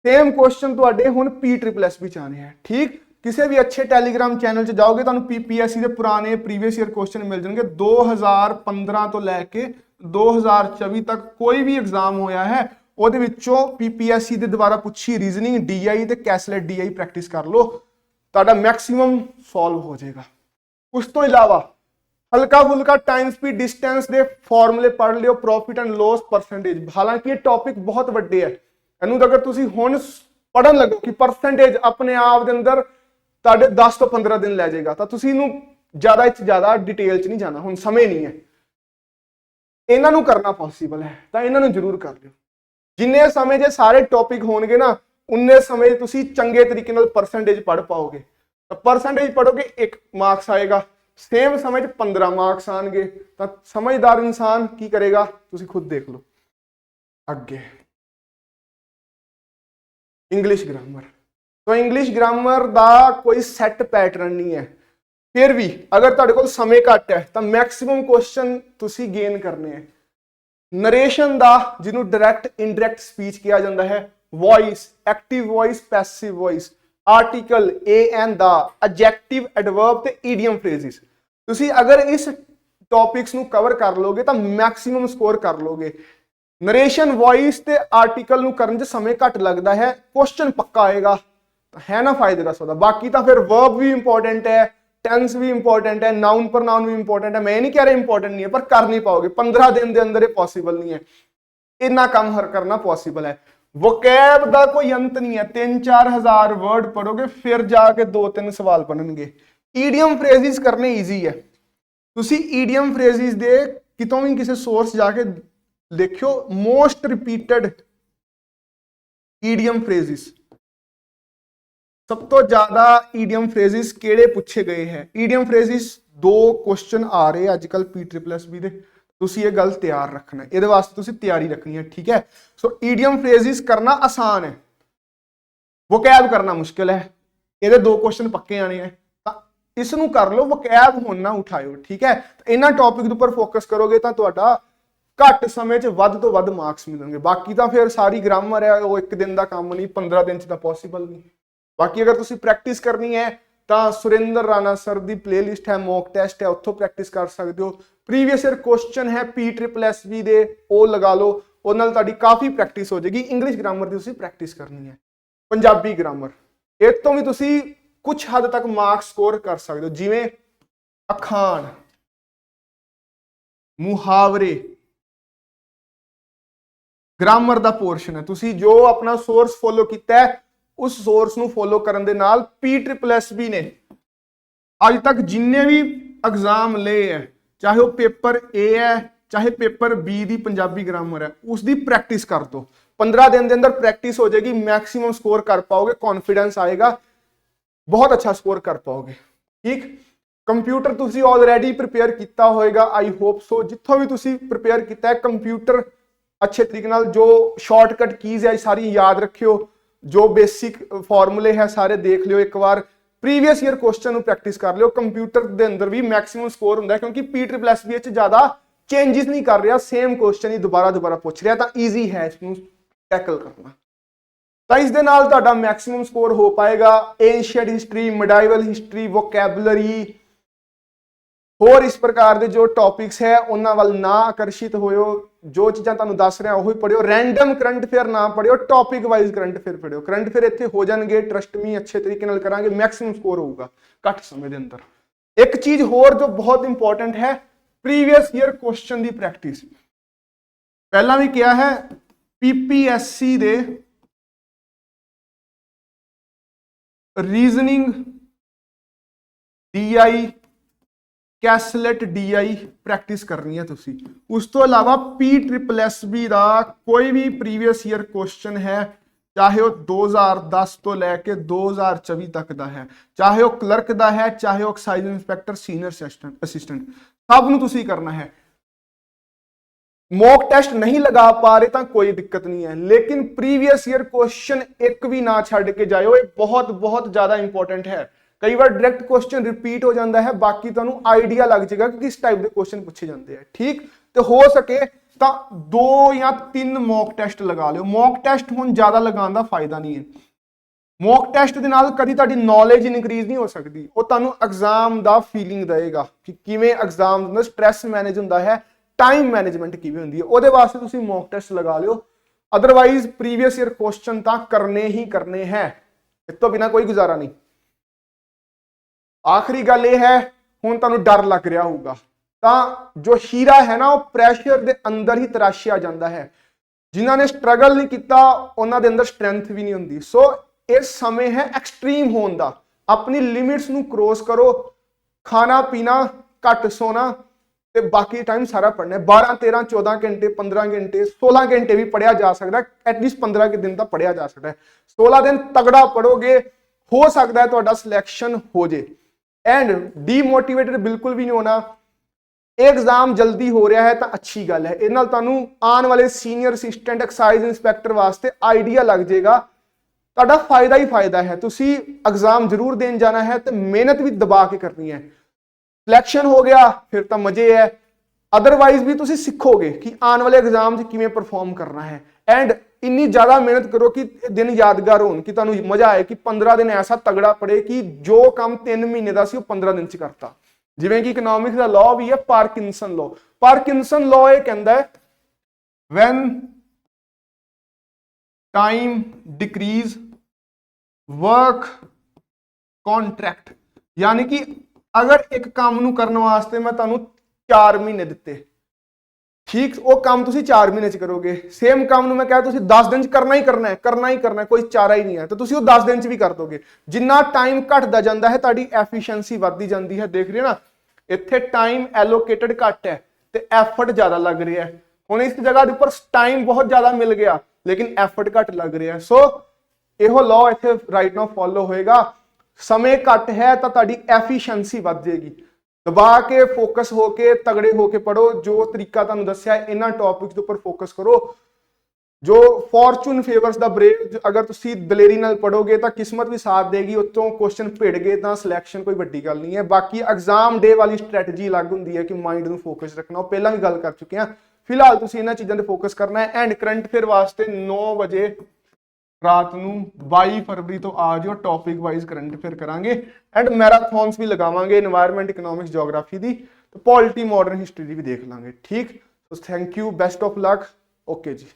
ਸੇਮ ਕੁਐਸਚਨ ਤੁਹਾਡੇ ਹੁਣ ਪੀ ਟ੍ਰਿਪਲ ਐਸ ਵਿੱਚ ਆਣੇ ਹੈ ਠੀਕ? ਕਿਸੇ ਵੀ ਅੱਛੇ ਟੈਲੀਗ੍ਰਾਮ ਚੈਨਲ 'ਚ ਜਾਓਗੇ, ਤੁਹਾਨੂੰ ਪੀਪੀਐਸਸੀ ਦੇ ਪੁਰਾਣੇ ਪ੍ਰੀਵੀਅਸ ਈਅਰ ਕੁਐਸਚਨ ਮਿਲ ਜਾਣਗੇ। 2015 ਤੋਂ ਲੈ ਕੇ 2024 ਤੱਕ ਕੋਈ ਵੀ ਐਗਜ਼ਾਮ ਹੋਇਆ ਹੈ, ਉਹਦੇ ਵਿੱਚੋਂ ਪੀਪੀਐਸਸੀ ਦੇ ਦੁਆਰਾ ਪੁੱਛੀ ਰੀਜ਼ਨਿੰਗ ਡੀਆਈ ਤੇ ਕੈਸਲੈਟ ਡੀਆਈ ਪ੍ਰੈਕਟਿਸ ਕਰ ਲਓ। ਤੁਹਾਡਾ ਮੈਕਸਿਮਮ ਸੋਲਵ ਹੋ ਜਾਏਗਾ। ਉਸ ਤੋਂ ਇਲਾਵਾ ਹਲਕਾ ਫੁਲਕਾ ਟਾਈਮ ਸਪੀਡ ਡਿਸਟੈਂਸ ਦੇ ਫਾਰਮੂਲੇ ਪੜ੍ਹ ਲਿਓ ਪ੍ਰੋਫਿਟ ਐਂਡ ਲਾਸ ਪਰਸੈਂਟੇਜ ਹਾਲਾਂਕਿ ਇਹ ਟੌਪਿਕ ਬਹੁਤ ਵੱਡੇ ਹੈ। ਇਹਨੂੰ ਅਗਰ ਤੁਸੀਂ ਹੁਣ ਪੜਨ ਲੱਗੋ ਕਿ ਪਰਸੈਂਟੇਜ ਆਪਣੇ ਆਪ ਦੇ ਅੰਦਰ ਤੁਹਾਡੇ 10 ਤੋਂ 15 ਦਿਨ ਲੈ ਜਾਏਗਾ। ਤਾਂ ਤੁਸੀਂ ਇਹਨੂੰ ਜ਼ਿਆਦਾ ਇੱਚ ਜ਼ਿਆਦਾ ਡਿਟੇਲ 'ਚ ਨਹੀਂ ਜਾਣਾ। ਹੁਣ ਸਮੇਂ ਨਹੀਂ ਹੈ। ਇਹਨਾਂ ਨੂੰ ਕਰਨਾ ਪੋਸੀਬਲ ਹੈ। ਤਾਂ ਇਹਨਾਂ ਨੂੰ ਜ਼ਰੂਰ ਕਰ ਲਿਓ। ਜਿੰਨੇ ਸਮੇਂ 'ਚ ਸਾਰੇ ਟੌਪਿਕ ਹੋਣਗੇ ਨਾ, ਉਨੇ ਸਮੇਂ 'ਚ ਤੁਸੀਂ ਚੰਗੇ ਤਰੀਕੇ ਨਾਲ ਪਰਸੈਂਟੇਜ ਪੜ੍ਹ ਪਾਓਗੇ। ਤਾਂ ਪਰਸੈਂਟੇਜ ਪੜੋਗੇ 1 ਮਾਰਕਸ ਆਏਗਾ। ਸੇਮ ਸਮੇਂ 'ਚ 15 ਮਾਰਕਸ ਆਣਗੇ। ਤਾਂ ਸਮਝਦਾਰ ਇਨਸਾਨ ਕੀ ਕਰੇਗਾ? ਤੁਸੀਂ ਖੁਦ ਦੇਖ ਲਓ। ਅੱਗੇ। ਇੰਗਲਿਸ਼ ਗ੍ਰਾਮਰ ਤਾਂ ਇੰਗਲਿਸ਼ ਗ੍ਰਾਮਰ ਦਾ ਕੋਈ ਸੈੱਟ ਪੈਟਰਨ ਨਹੀਂ ਹੈ। ਫਿਰ ਵੀ ਅਗਰ ਤੁਹਾਡੇ ਕੋਲ ਸਮੇਂ ਘੱਟ ਹੈ, ਤਾਂ ਮੈਕਸਿਮਮ ਕੁਐਸਚਨ ਤੁਸੀਂ ਗੇਨ ਕਰਨੇ ਹੈ। ਨਰੇਸ਼ਨ ਦਾ, ਜਿਹਨੂੰ ਡਾਇਰੈਕਟ ਇਨਡਾਇਰੈਕਟ ਸਪੀਚ ਕਿਹਾ ਜਾਂਦਾ ਹੈ voice active voice passive voice article a an the adjective adverb ਤੇ ਈਡੀਅਮ ਫਰੇਜ਼ਸ ਤੁਸੀਂ ਅਗਰ ਇਸ ਟੌਪਿਕਸ ਨੂੰ ਕਵਰ ਕਰ ਲੋਗੇ ਤਾਂ ਮੈਕਸਿਮਮ ਸਕੋਰ ਕਰ ਲੋਗੇ ਨਰੇਸ਼ਨ ਵੌਇਸ ਤੇ ਆਰਟੀਕਲ ਨੂੰ ਕਰਨ 'ਚ ਸਮੇਂ ਘੱਟ ਲੱਗਦਾ ਹੈ ਕੁਐਸਚਨ ਪੱਕਾ ਆਏਗਾ। ਤਾਂ ਹੈ ਨਾ ਫਾਇਦੇ ਦਾ ਸੌਦਾ ਬਾਕੀ ਤਾਂ ਫਿਰ ਵਰਬ ਵੀ ਇੰਪੋਰਟੈਂਟ ਹੈ ਟੈਂਸ ਵੀ ਇੰਪੋਰਟੈਂਟ ਹੈ ਨਾਉਨ ਪ੍ਰਨਾਉਨ ਵੀ ਇੰਪੋਰਟੈਂਟ ਹੈ ਮੈਂ ਇਹ ਨਹੀਂ ਕਹਿ ਰਿਹਾ ਇੰਪੋਰਟੈਂਟ ਨਹੀਂ ਹੈ ਪਰ ਕਰ ਨਹੀਂ ਪਾਓਗੇ 15 ਦਿਨ ਦੇ ਅੰਦਰ ਇਹ ਪੋਸੀਬਲ ਨਹੀਂ ਹੈ ਇੰਨਾ ਕੰਮ ਹਰ ਕਰਨਾ ਪੋਸੀਬਲ ਹੈ ਵੋਕੈਬ ਦਾ ਕੋਈ ਅੰਤ ਨਹੀਂ ਹੈ 3-4000 ਵਰਡ ਪੜੋਗੇ ਫਿਰ ਜਾ ਕੇ ਦੋ ਤਿੰਨ ਸਵਾਲ ਬਣਨਗੇ ਈਡੀਅਮ ਫਰੇਜ਼ਸ ਕਰਨੇ ਈਜ਼ੀ ਹੈ ਤੁਸੀਂ ਈਡੀਅਮ ਫਰੇਜ਼ਸ ਦੇ ਕਿਤੋਂ ਵੀ ਕਿਸੇ ਸੋਰਸ ਜਾ ਕੇ ਦੇਖਿਓ ਮੋਸਟ ਰਿਪੀਟਡ ਈਡੀਅਮ ਫਰੇਜ਼ਸ ਸਭ ਤੋਂ ਜ਼ਿਆਦਾ ਈਡੀਅਮ ਫਰੇਜ਼ਸ ਕਿਹੜੇ ਪੁੱਛੇ ਗਏ ਹੈ? ਈਡੀਅਮ ਫਰੇਜ਼ਸ ਦੋ ਕੁਐਸਚਨ ਆ ਰਹੇ ਅੱਜ ਕੱਲ ਪੀ ਵੀ ਦੇ। ਤੁਸੀਂ ਇਹ ਗੱਲ ਤਿਆਰ ਰੱਖਣਾ ਇਹਦੇ ਵਾਸਤੇ ਤੁਸੀਂ ਤਿਆਰੀ ਰੱਖਣੀ ਹੈ, ਠੀਕ ਹੈ? ਸੋ ਈਡੀਅਮ ਫਰੇਜ਼ਿਸ ਕਰਨਾ ਆਸਾਨ ਹੈ। ਵੋਕੈਬ ਕਰਨਾ ਮੁਸ਼ਕਿਲ ਹੈ। ਇਹਦੇ ਦੋ ਕੁਐਸਚਨ ਪੱਕੇ ਆਣੇ ਹੈ। ਤਾਂ ਇਸ ਨੂੰ ਕਰ ਲਓ ਵੋਕੈਬ ਹੁਣ ਨਾ ਉਠਾਇਓ, ਠੀਕ ਹੈ? ਇਹਨਾਂ ਟੌਪਿਕ ਦੇ ਉੱਪਰ ਫੋਕਸ ਕਰੋਗੇ ਤਾਂ ਤੁਹਾਡਾ ਘੱਟ ਸਮੇਂ 'ਚ ਵੱਧ ਤੋਂ ਵੱਧ ਮਾਰਕਸ ਮਿਲਣਗੇ। ਬਾਕੀ ਤਾਂ ਫਿਰ ਸਾਰੀ ਗ੍ਰਾਮਰ ਹੈ, ਉਹ ਇੱਕ ਦਿਨ ਦਾ ਕੰਮ ਨਹੀਂ 15 ਦਿਨ 'ਚ ਤਾਂ ਪੋਸੀਬਲ ਨਹੀਂ। ਬਾਕੀ ਅਗਰ ਤੁਸੀਂ ਪ੍ਰੈਕਟਿਸ ਕਰਨੀ ਹੈ, ਤਾਂ ਸੁਰਿੰਦਰ ਰਾਣਾ ਸਰ ਦੀ ਪਲੇਲਿਸਟ ਹੈ ਮੌਕ ਟੈਸਟ ਹੈ, ਉੱਥੋਂ ਪ੍ਰੈਕਟਿਸ ਕਰ ਸਕਦੇ ਹੋ। ਪ੍ਰੀਵੀਅਸ ਈਅਰ ਕੁਐਸਚਨ ਹੈ ਪੀ ਟ੍ਰਿਪਲ ਐਸ ਵੀ ਦੇ, ਉਹ ਲਗਾ ਲਓ। ਉਹ ਨਾਲ ਤੁਹਾਡੀ ਕਾਫੀ ਪ੍ਰੈਕਟਿਸ ਹੋ ਜਾਏਗੀ। ਇੰਗਲਿਸ਼ ਗ੍ਰਾਮਰ ਦੀ ਤੁਸੀਂ ਪ੍ਰੈਕਟਿਸ ਕਰਨੀ ਹੈ। ਪੰਜਾਬੀ ਗ੍ਰਾਮਰ ਇਹ ਤੋਂ ਵੀ ਤੁਸੀਂ ਕੁਝ ਹੱਦ ਤੱਕ ਮਾਰਕਸ ਸਕੋਰ ਕਰ ਸਕਦੇ ਹੋ। ਜਿਵੇਂ ਅਖਾਣ, ਮੁਹਾਵਰੇ। ਗ੍ਰਾਮਰ ਦਾ ਪੋਰਸ਼ਨ ਹੈ। ਤੁਸੀਂ ਜੋ ਆਪਣਾ ਸੋਰਸ ਫੋਲੋ ਕੀਤਾ ਹੈ ਉਸ ਸੋਰਸ ਨੂੰ ਫੋਲੋ ਕਰਨ ਦੇ ਨਾਲ ਪੀ ਟ੍ਰਿਪਲ ਐਸ ਬੀ ਨੇ। ਅੱਜ ਤੱਕ ਜਿੰਨੇ ਵੀ ਐਗਜ਼ਾਮ ਲਏ ਹੈ, ਚਾਹੇ ਉਹ ਪੇਪਰ ਏ ਹੈ, ਚਾਹੇ ਪੇਪਰ ਬੀ ਦੀ ਪੰਜਾਬੀ ਗ੍ਰਾਮਰ ਹੈ ਉਸ ਦੀ ਪ੍ਰੈਕਟਿਸ ਕਰ ਦੋ 15 ਦਿਨ ਦੇ ਅੰਦਰ ਪ੍ਰੈਕਟਿਸ ਹੋ ਜਾਏਗੀ ਮੈਕਸਿਮਮ ਸਕੋਰ ਕਰ ਪਾਓਗੇ ਕੌਨਫੀਡੈਂਸ ਆਏਗਾ, ਬਹੁਤ ਅੱਛਾ ਸਕੋਰ ਕਰ ਪਾਓਗੇ। ਠੀਕ? ਕੰਪਿਊਟਰ ਤੁਸੀਂ ਆਲਰੇਡੀ ਪ੍ਰਿਪੇਅਰ ਕੀਤਾ ਹੋਵੇਗਾ ਆਈ ਹੋਪ ਸੋ ਜਿੱਥੋਂ ਵੀ ਤੁਸੀਂ ਪ੍ਰਿਪੇਅਰ ਕੀਤਾ ਹੈ ਕੰਪਿਊਟਰ ਅੱਛੇ ਤਰੀਕੇ ਨਾਲ ਜੋ ਸ਼ਾਰਟਕਟ ਕੀਜ਼ ਹੈ ਸਾਰੀ ਯਾਦ ਰੱਖਿਓ। ਜੋ ਬੇਸਿਕ ਫਾਰਮੂਲੇ ਹੈ ਸਾਰੇ ਦੇਖ ਲਿਓ ਇੱਕ ਵਾਰ। ਪ੍ਰੀਵੀਅਸ ਈਅਰ ਕੁਐਸਚਨ ਨੂੰ ਪ੍ਰੈਕਟਿਸ ਕਰ ਲਿਓ। ਕੰਪਿਊਟਰ ਦੇ ਅੰਦਰ ਵੀ ਮੈਕਸਿਮਮ ਸਕੋਰ ਹੁੰਦਾ ਕਿਉਂਕਿ ਪੀ ਟ੍ਰਿਪਲ ਐਸ ਵਿੱਚ ਜ਼ਿਆਦਾ ਚੇਂਜਸ ਨਹੀਂ ਕਰ ਰਿਹਾ। ਸੇਮ ਕੁਐਸਚਨ ਹੀ ਦੁਬਾਰਾ ਦੁਬਾਰਾ ਪੁੱਛ ਰਿਹਾ ਤਾਂ ਈਜ਼ੀ ਹੈ ਇਸ ਨੂੰ ਟੈਕਲ ਕਰਨਾ। ਤਾਂ ਇਸ ਦੇ ਨਾਲ ਤੁਹਾਡਾ ਮੈਕਸਿਮਮ ਸਕੋਰ ਹੋ ਪਾਏਗਾ। Ancient history medieval history vocabulary ਹੋਰ ਇਸ ਪ੍ਰਕਾਰ ਦੇ ਜੋ ਟੌਪਿਕਸ ਹੈ, ਉਹਨਾਂ ਵੱਲ ਨਾ ਆਕਰਸ਼ਿਤ ਹੋਇਓ। ਜੋ ਚੀਜ਼ਾਂ ਤੁਹਾਨੂੰ ਦੱਸ ਰਿਹਾ, ਉਹੀ ਪੜਿਓ ਰੈਂਡਮ ਕਰੰਟ ਅਫੇਅਰ ਨਾ ਪੜਿਓ ਟੌਪਿਕ ਵਾਈਜ਼ ਕਰੰਟ ਅਫੇਅਰ ਪੜਿਓ ਕਰੰਟ ਅਫੇਅਰ ਇੱਥੇ ਹੋ ਜਾਣਗੇ ਟਰਸਟ ਮੀ ਅੱਛੇ ਤਰੀਕੇ ਨਾਲ ਕਰਾਂਗੇ ਮੈਕਸਿਮਮ ਸਕੋਰ ਹੋਊਗਾ, ਘੱਟ ਸਮੇਂ ਦੇ ਅੰਦਰ। ਇੱਕ ਚੀਜ਼ ਹੋਰ ਜੋ ਬਹੁਤ ਇੰਪੋਰਟੈਂਟ ਹੈ ਪ੍ਰੀਵੀਅਸ ਈਅਰ ਕੁਐਸਚਨ ਦੀ ਪ੍ਰੈਕਟਿਸ ਪਹਿਲਾਂ ਵੀ ਕਿਹਾ ਹੈ ਪੀਪੀਐਸਸੀ ਦੇ reasoning DI caselet DI practice ਕਰਨੀ ਹੈ ਤੁਸੀਂ। ਉਸ ਤੋਂ ਇਲਾਵਾ ਪੀ ਟ੍ਰਿਪਲ ਐਸਬੀ ਦਾ ਕੋਈ ਵੀ ਪ੍ਰੀਵੀਅਸ ਈਅਰ ਕੁਐਸਚਨ ਹੈ, ਚਾਹੇ ਉਹ 2010 ਤੋਂ ਲੈ ਕੇ 2024 ਤੱਕ ਦਾ ਹੈ, ਚਾਹੇ ਉਹ ਕਲਰਕ ਦਾ ਹੈ, ਚਾਹੇ ਉਹ excise inspector senior assistant assistant ਸਭ ਨੂੰ ਤੁਸੀਂ ਕਰਨਾ ਹੈ। ਮੌਕ ਟੈਸਟ ਨਹੀਂ ਲਗਾ ਪਾ ਰਹੇ ਤਾਂ ਕੋਈ ਦਿੱਕਤ ਨਹੀਂ ਹੈ, ਲੇਕਿਨ ਪ੍ਰੀਵੀਅਸ ਈਅਰ ਕੁਐਸਚਨ ਇੱਕ ਵੀ ਨਾ ਛੱਡ ਕੇ ਜਾਇਓ, ਇਹ ਬਹੁਤ ਬਹੁਤ ਜ਼ਿਆਦਾ ਇੰਪੋਰਟੈਂਟ ਹੈ। ਕਈ ਵਾਰ ਡਾਇਰੈਕਟ ਕੁਐਸਚਨ ਰਿਪੀਟ ਹੋ ਜਾਂਦਾ ਹੈ, ਬਾਕੀ ਤੁਹਾਨੂੰ ਆਈਡੀਆ ਲੱਗ ਜਾਏਗਾ ਕਿ ਕਿਸ ਟਾਈਪ ਦੇ ਕੁਐਸਚਨ ਪੁੱਛੇ ਜਾਂਦੇ ਆ, ਠੀਕ? ਤੇ ਹੋ ਸਕੇ ਤਾਂ ਦੋ ਜਾਂ ਤਿੰਨ ਮੌਕ ਟੈਸਟ ਲਗਾ ਲਿਓ। ਮੌਕ ਟੈਸਟ ਹੁਣ ਜ਼ਿਆਦਾ ਲਗਾਉਣ ਦਾ ਫਾਇਦਾ ਨਹੀਂ ਹੈ। ਮੌਕ ਟੈਸਟ ਦੇ ਨਾਲ ਕਦੀ ਤੁਹਾਡੀ ਨੌਲੇਜ ਇਨਕਰੀਜ਼ ਨਹੀਂ ਹੋ ਸਕਦੀ। ਉਹ ਤੁਹਾਨੂੰ ਐਗਜ਼ਾਮ ਦਾ ਫੀਲਿੰਗ ਦੇਵੇਗਾ ਕਿ ਕਿਵੇਂ ਐਗਜ਼ਾਮ ਦਾ ਸਟ्रेस ਮੈਨੇਜ ਹੁੰਦਾ ਹੈ ਟਾਈਮ ਮੈਨੇਜਮੈਂਟ ਕਿਵੇਂ ਹੁੰਦੀ ਹੈ। ਉਹਦੇ ਵਾਸਤੇ ਤੁਸੀਂ ਮੌਕ ਟੈਸਟ ਲਗਾ ਲਿਓ। ਅਦਰਵਾਈਜ਼ ਪ੍ਰੀਵੀਅਸ ਈਅਰ ਕੁਐਸਚਨ ਤਾਂ ਕਰਨੇ ਹੀ ਕਰਨੇ ਹੈ। ਇਸ ਤੋਂ ਬਿਨਾ ਕੋਈ ਗੁਜ਼ਾਰਾ ਨਹੀਂ। ਆਖਰੀ ਗੱਲ ਇਹ ਹੈ, ਹੁਣ ਤੁਹਾਨੂੰ ਡਰ ਲੱਗ ਰਿਹਾ ਹੋਊਗਾ। ਤਾਂ ਜੋ ਹੀਰਾ ਹੈ ਨਾ, ਉਹ ਪ੍ਰੈਸ਼ਰ ਦੇ ਅੰਦਰ ਹੀ ਤਰਾਸ਼ਿਆ ਜਾਂਦਾ ਹੈ। ਜਿਨ੍ਹਾਂ ਨੇ ਸਟਰਗਲ ਨਹੀਂ ਕੀਤਾ, ਉਹਨਾਂ ਦੇ ਅੰਦਰ ਸਟਰੈਂਥ ਵੀ ਨਹੀਂ ਹੁੰਦੀ। ਸੋ ਇਹ ਸਮੇਂ ਹੈ ਐਕਸਟ੍ਰੀਮ ਹੋਣ ਦਾ। ਆਪਣੀ ਲਿਮਿਟਸ ਨੂੰ ਕ੍ਰੋਸ ਕਰੋ। ਖਾਣਾ, ਪੀਣਾ, ਘੱਟ ਸੋਣਾ ਤੇ ਬਾਕੀ ਟਾਈਮ ਸਾਰਾ ਪੜਨਾ ਹੈ। 12 13 14 ਘੰਟੇ 15 ਘੰਟੇ 16 ਘੰਟੇ ਵੀ ਪੜਿਆ ਜਾ ਸਕਦਾ ਹੈ। ਐਟਲੀਸਟ 15 ਕਿ ਦਿਨ ਤਾਂ ਪੜਿਆ ਜਾ ਸਕਦਾ ਹੈ। 16 ਦਿਨ ਤਗੜਾ ਪੜੋਗੇ ਹੋ ਸਕਦਾ ਹੈ ਤੁਹਾਡਾ ਸਿਲੈਕਸ਼ਨ ਹੋ ਜੇ। ਐਂਡ ਡੀਮੋਟੀਵੇਟਡ ਬਿਲਕੁਲ ਵੀ ਨਹੀਂ ਹੋਣਾ। ਇਹ ਐਗਜ਼ਾਮ ਜਲਦੀ ਹੋ ਰਿਹਾ ਹੈ ਤਾਂ ਅੱਛੀ ਗੱਲ ਹੈ। ਇਹ ਨਾਲ ਤੁਹਾਨੂੰ ਆਉਣ ਵਾਲੇ ਸੀਨੀਅਰ ਅਸਿਸਟੈਂਟ ਐਕਸਾਈਜ਼ ਇੰਸਪੈਕਟਰ ਵਾਸਤੇ ਆਈਡੀਆ ਲੱਗ ਜਾਏਗਾ। ਤੁਹਾਡਾ ਫਾਇਦਾ ਹੀ ਫਾਇਦਾ ਹੈ। ਤੁਸੀਂ ਐਗਜ਼ਾਮ ਜ਼ਰੂਰ ਦੇਣ ਜਾਣਾ ਹੈ ਤੇ ਮਿਹਨਤ ਵੀ ਦਬਾ ਕੇ ਕਰਨੀ ਹੈ। ਸਿਲੈਕਸ਼ਨ ਹੋ ਗਿਆ, ਫਿਰ ਤਾਂ ਮਜ਼ੇ ਹੈ। ਅਦਰਵਾਈਜ਼ ਵੀ ਤੁਸੀਂ ਸਿੱਖੋਗੇ ਕਿ ਆਉਣ ਵਾਲੇ ਐਗਜ਼ਾਮ 'ਚ ਕਿਵੇਂ ਪਰਫਾਰਮ ਕਰਨਾ ਹੈ। ਐਂਡ ਇੰਨੀ ਜ਼ਿਆਦਾ ਮਿਹਨਤ ਕਰੋ ਕਿ ਦਿਨ ਯਾਦਗਾਰ ਹੋਣ, ਕਿ ਤੁਹਾਨੂੰ ਮਜ਼ਾ ਆਏ, ਕਿ 15 ਦਿਨ ਐਸਾ ਤਗੜਾ ਪੜੇ ਕਿ ਜੋ ਕੰਮ 3 ਮਹੀਨੇ ਦਾ ਸੀ, ਉਹ 15 ਦਿਨ 'ਚ ਕਰਤਾ। ਜਿਵੇਂ ਕਿ ਇਕਨੋਮਿਕਸ ਦਾ ਲਾਅ ਵੀ ਹੈ ਪਾਰਕਿੰਸਨ ਲਾਅ ਪਾਰਕਿੰਸਨ ਲਾਅ ਇਹ ਕਹਿੰਦਾ ਹੈ, when time decrease, work contract. ਯਾਨੀ ਕਿ ਅਗਰ ਇੱਕ ਕੰਮ ਨੂੰ ਕਰਨ ਵਾਸਤੇ ਮੈਂ ਤੁਹਾਨੂੰ 4 ਮਹੀਨੇ ਦਿੱਤੇ ਠੀਕ, ਉਹ ਕੰਮ ਤੁਸੀਂ 4 ਮਹੀਨੇ ਚ ਕਰੋਗੇ। ਸੇਮ ਕੰਮ ਨੂੰ ਮੈਂ ਕਿਹਾ ਤੁਸੀਂ 10 ਦਿਨ ਚ ਕਰਨਾ ਹੀ ਕਰਨਾ ਹੈ, ਕਰਨਾ ਹੀ ਕਰਨਾ ਹੈ, ਕੋਈ ਚਾਰਾ ਹੀ ਨਹੀਂ ਹੈ। ਤਾਂ ਤੁਸੀਂ ਉਹ 10 ਦਿਨ ਚ ਵੀ ਕਰ ਦੋਗੇ। ਜਿੰਨਾ ਟਾਈਮ ਘਟਦਾ ਜਾਂਦਾ ਹੈ, ਤੁਹਾਡੀ ਐਫੀਸ਼ੀਐਂਸੀ ਵੱਧਦੀ ਜਾਂਦੀ ਹੈ। ਦੇਖ ਰਹੇ ਹੋ ਨਾ, ਇੱਥੇ ਟਾਈਮ ਐਲੋਕੇਟਡ ਘੱਟ ਹੈ ਤੇ ਐਫਰਟ ਜ਼ਿਆਦਾ ਲੱਗ ਰਿਹਾ ਹੈ। ਹੁਣ ਇਸ ਜਗ੍ਹਾ ਦੇ ਉੱਪਰ ਟਾਈਮ ਬਹੁਤ ਜ਼ਿਆਦਾ ਮਿਲ ਗਿਆ, ਲੇਕਿਨ ਐਫਰਟ ਘੱਟ ਲੱਗ ਰਿਹਾ ਹੈ। ਸੋ ਇਹੋ ਲਾਅ ਇੱਥੇ ਰਾਈਟ ਨਾਓ ਫੋਲੋ ਹੋਏਗਾ। ਸਮੇਂ ਘੱਟ ਹੈ ਤਾਂ ਤੁਹਾਡੀ ਐਫੀਸ਼ੀਐਂਸੀ ਵੱਧ ਜਾਏਗੀ। ਦਬਾ ਕੇ ਫੋਕਸ ਹੋ ਕੇ, ਤਗੜੇ ਹੋ ਕੇ ਪੜੋ ਜੋ ਤਰੀਕਾ ਤੁਹਾਨੂੰ ਦੱਸਿਆ, ਇਹਨਾਂ ਟੌਪਿਕਸ ਦੇ ਉੱਪਰ ਫੋਕਸ ਕਰੋ। ਜੋ ਫੋਰਚੂਨ ਫੇਵਰਸ ਦਾ ਬ੍ਰੇਵ ਅਗਰ ਤੁਸੀਂ ਦਲੇਰੀ ਨਾਲ ਪੜੋਗੇ ਤਾਂ ਕਿਸਮਤ ਵੀ ਸਾਥ ਦੇਗੀ। ਉਤੋਂ ਕੁਐਸਚਨ ਭਿੜ ਗਏ ਤਾਂ ਸਿਲੈਕਸ਼ਨ ਕੋਈ ਵੱਡੀ ਗੱਲ ਨਹੀਂ ਹੈ। ਬਾਕੀ ਐਗਜ਼ਾਮ ਡੇ ਵਾਲੀ ਸਟ੍ਰੈਟਜੀ ਅਲੱਗ ਹੁੰਦੀ ਹੈ ਕਿ ਮਾਈਂਡ ਨੂੰ ਫੋਕਸ ਰੱਖਣਾ। ਉਹ ਪਹਿਲਾਂ ਵੀ ਗੱਲ ਕਰ ਚੁੱਕੇ ਹਾਂ। ਫਿਲਹਾਲ ਤੁਸੀਂ ਇਹਨਾਂ ਚੀਜ਼ਾਂ ਤੇ ਫੋਕਸ ਕਰਨਾ ਹੈ। ਐਂਡ ਕਰੰਟ ਫੇਅਰ ਵਾਸਤੇ 9 ਵਜੇ ਰਾਤ ਨੂੰ 22 ਫਰਵਰੀ ਤੋਂ ਆ ਜਿਓ ਟੌਪਿਕ ਵਾਈਜ਼ ਕਰੰਟ ਅਫੇਅਰ ਕਰਾਂਗੇ ਐਂਡ ਮੈਰਾਥਨਸ ਵੀ ਲਗਾਵਾਂਗੇ এনवायरमेंट ਇਕਨੋਮਿਕਸ ਜੋਗ੍ਰਾਫੀ ਦੀ, ਤੇ ਪੋਲਿਟੀ ਮਾਡਰਨ ਹਿਸਟਰੀ ਦੀ ਵੀ ਦੇਖ ਲਾਂਗੇ, ਠੀਕ? So thank you best of luck okay ji.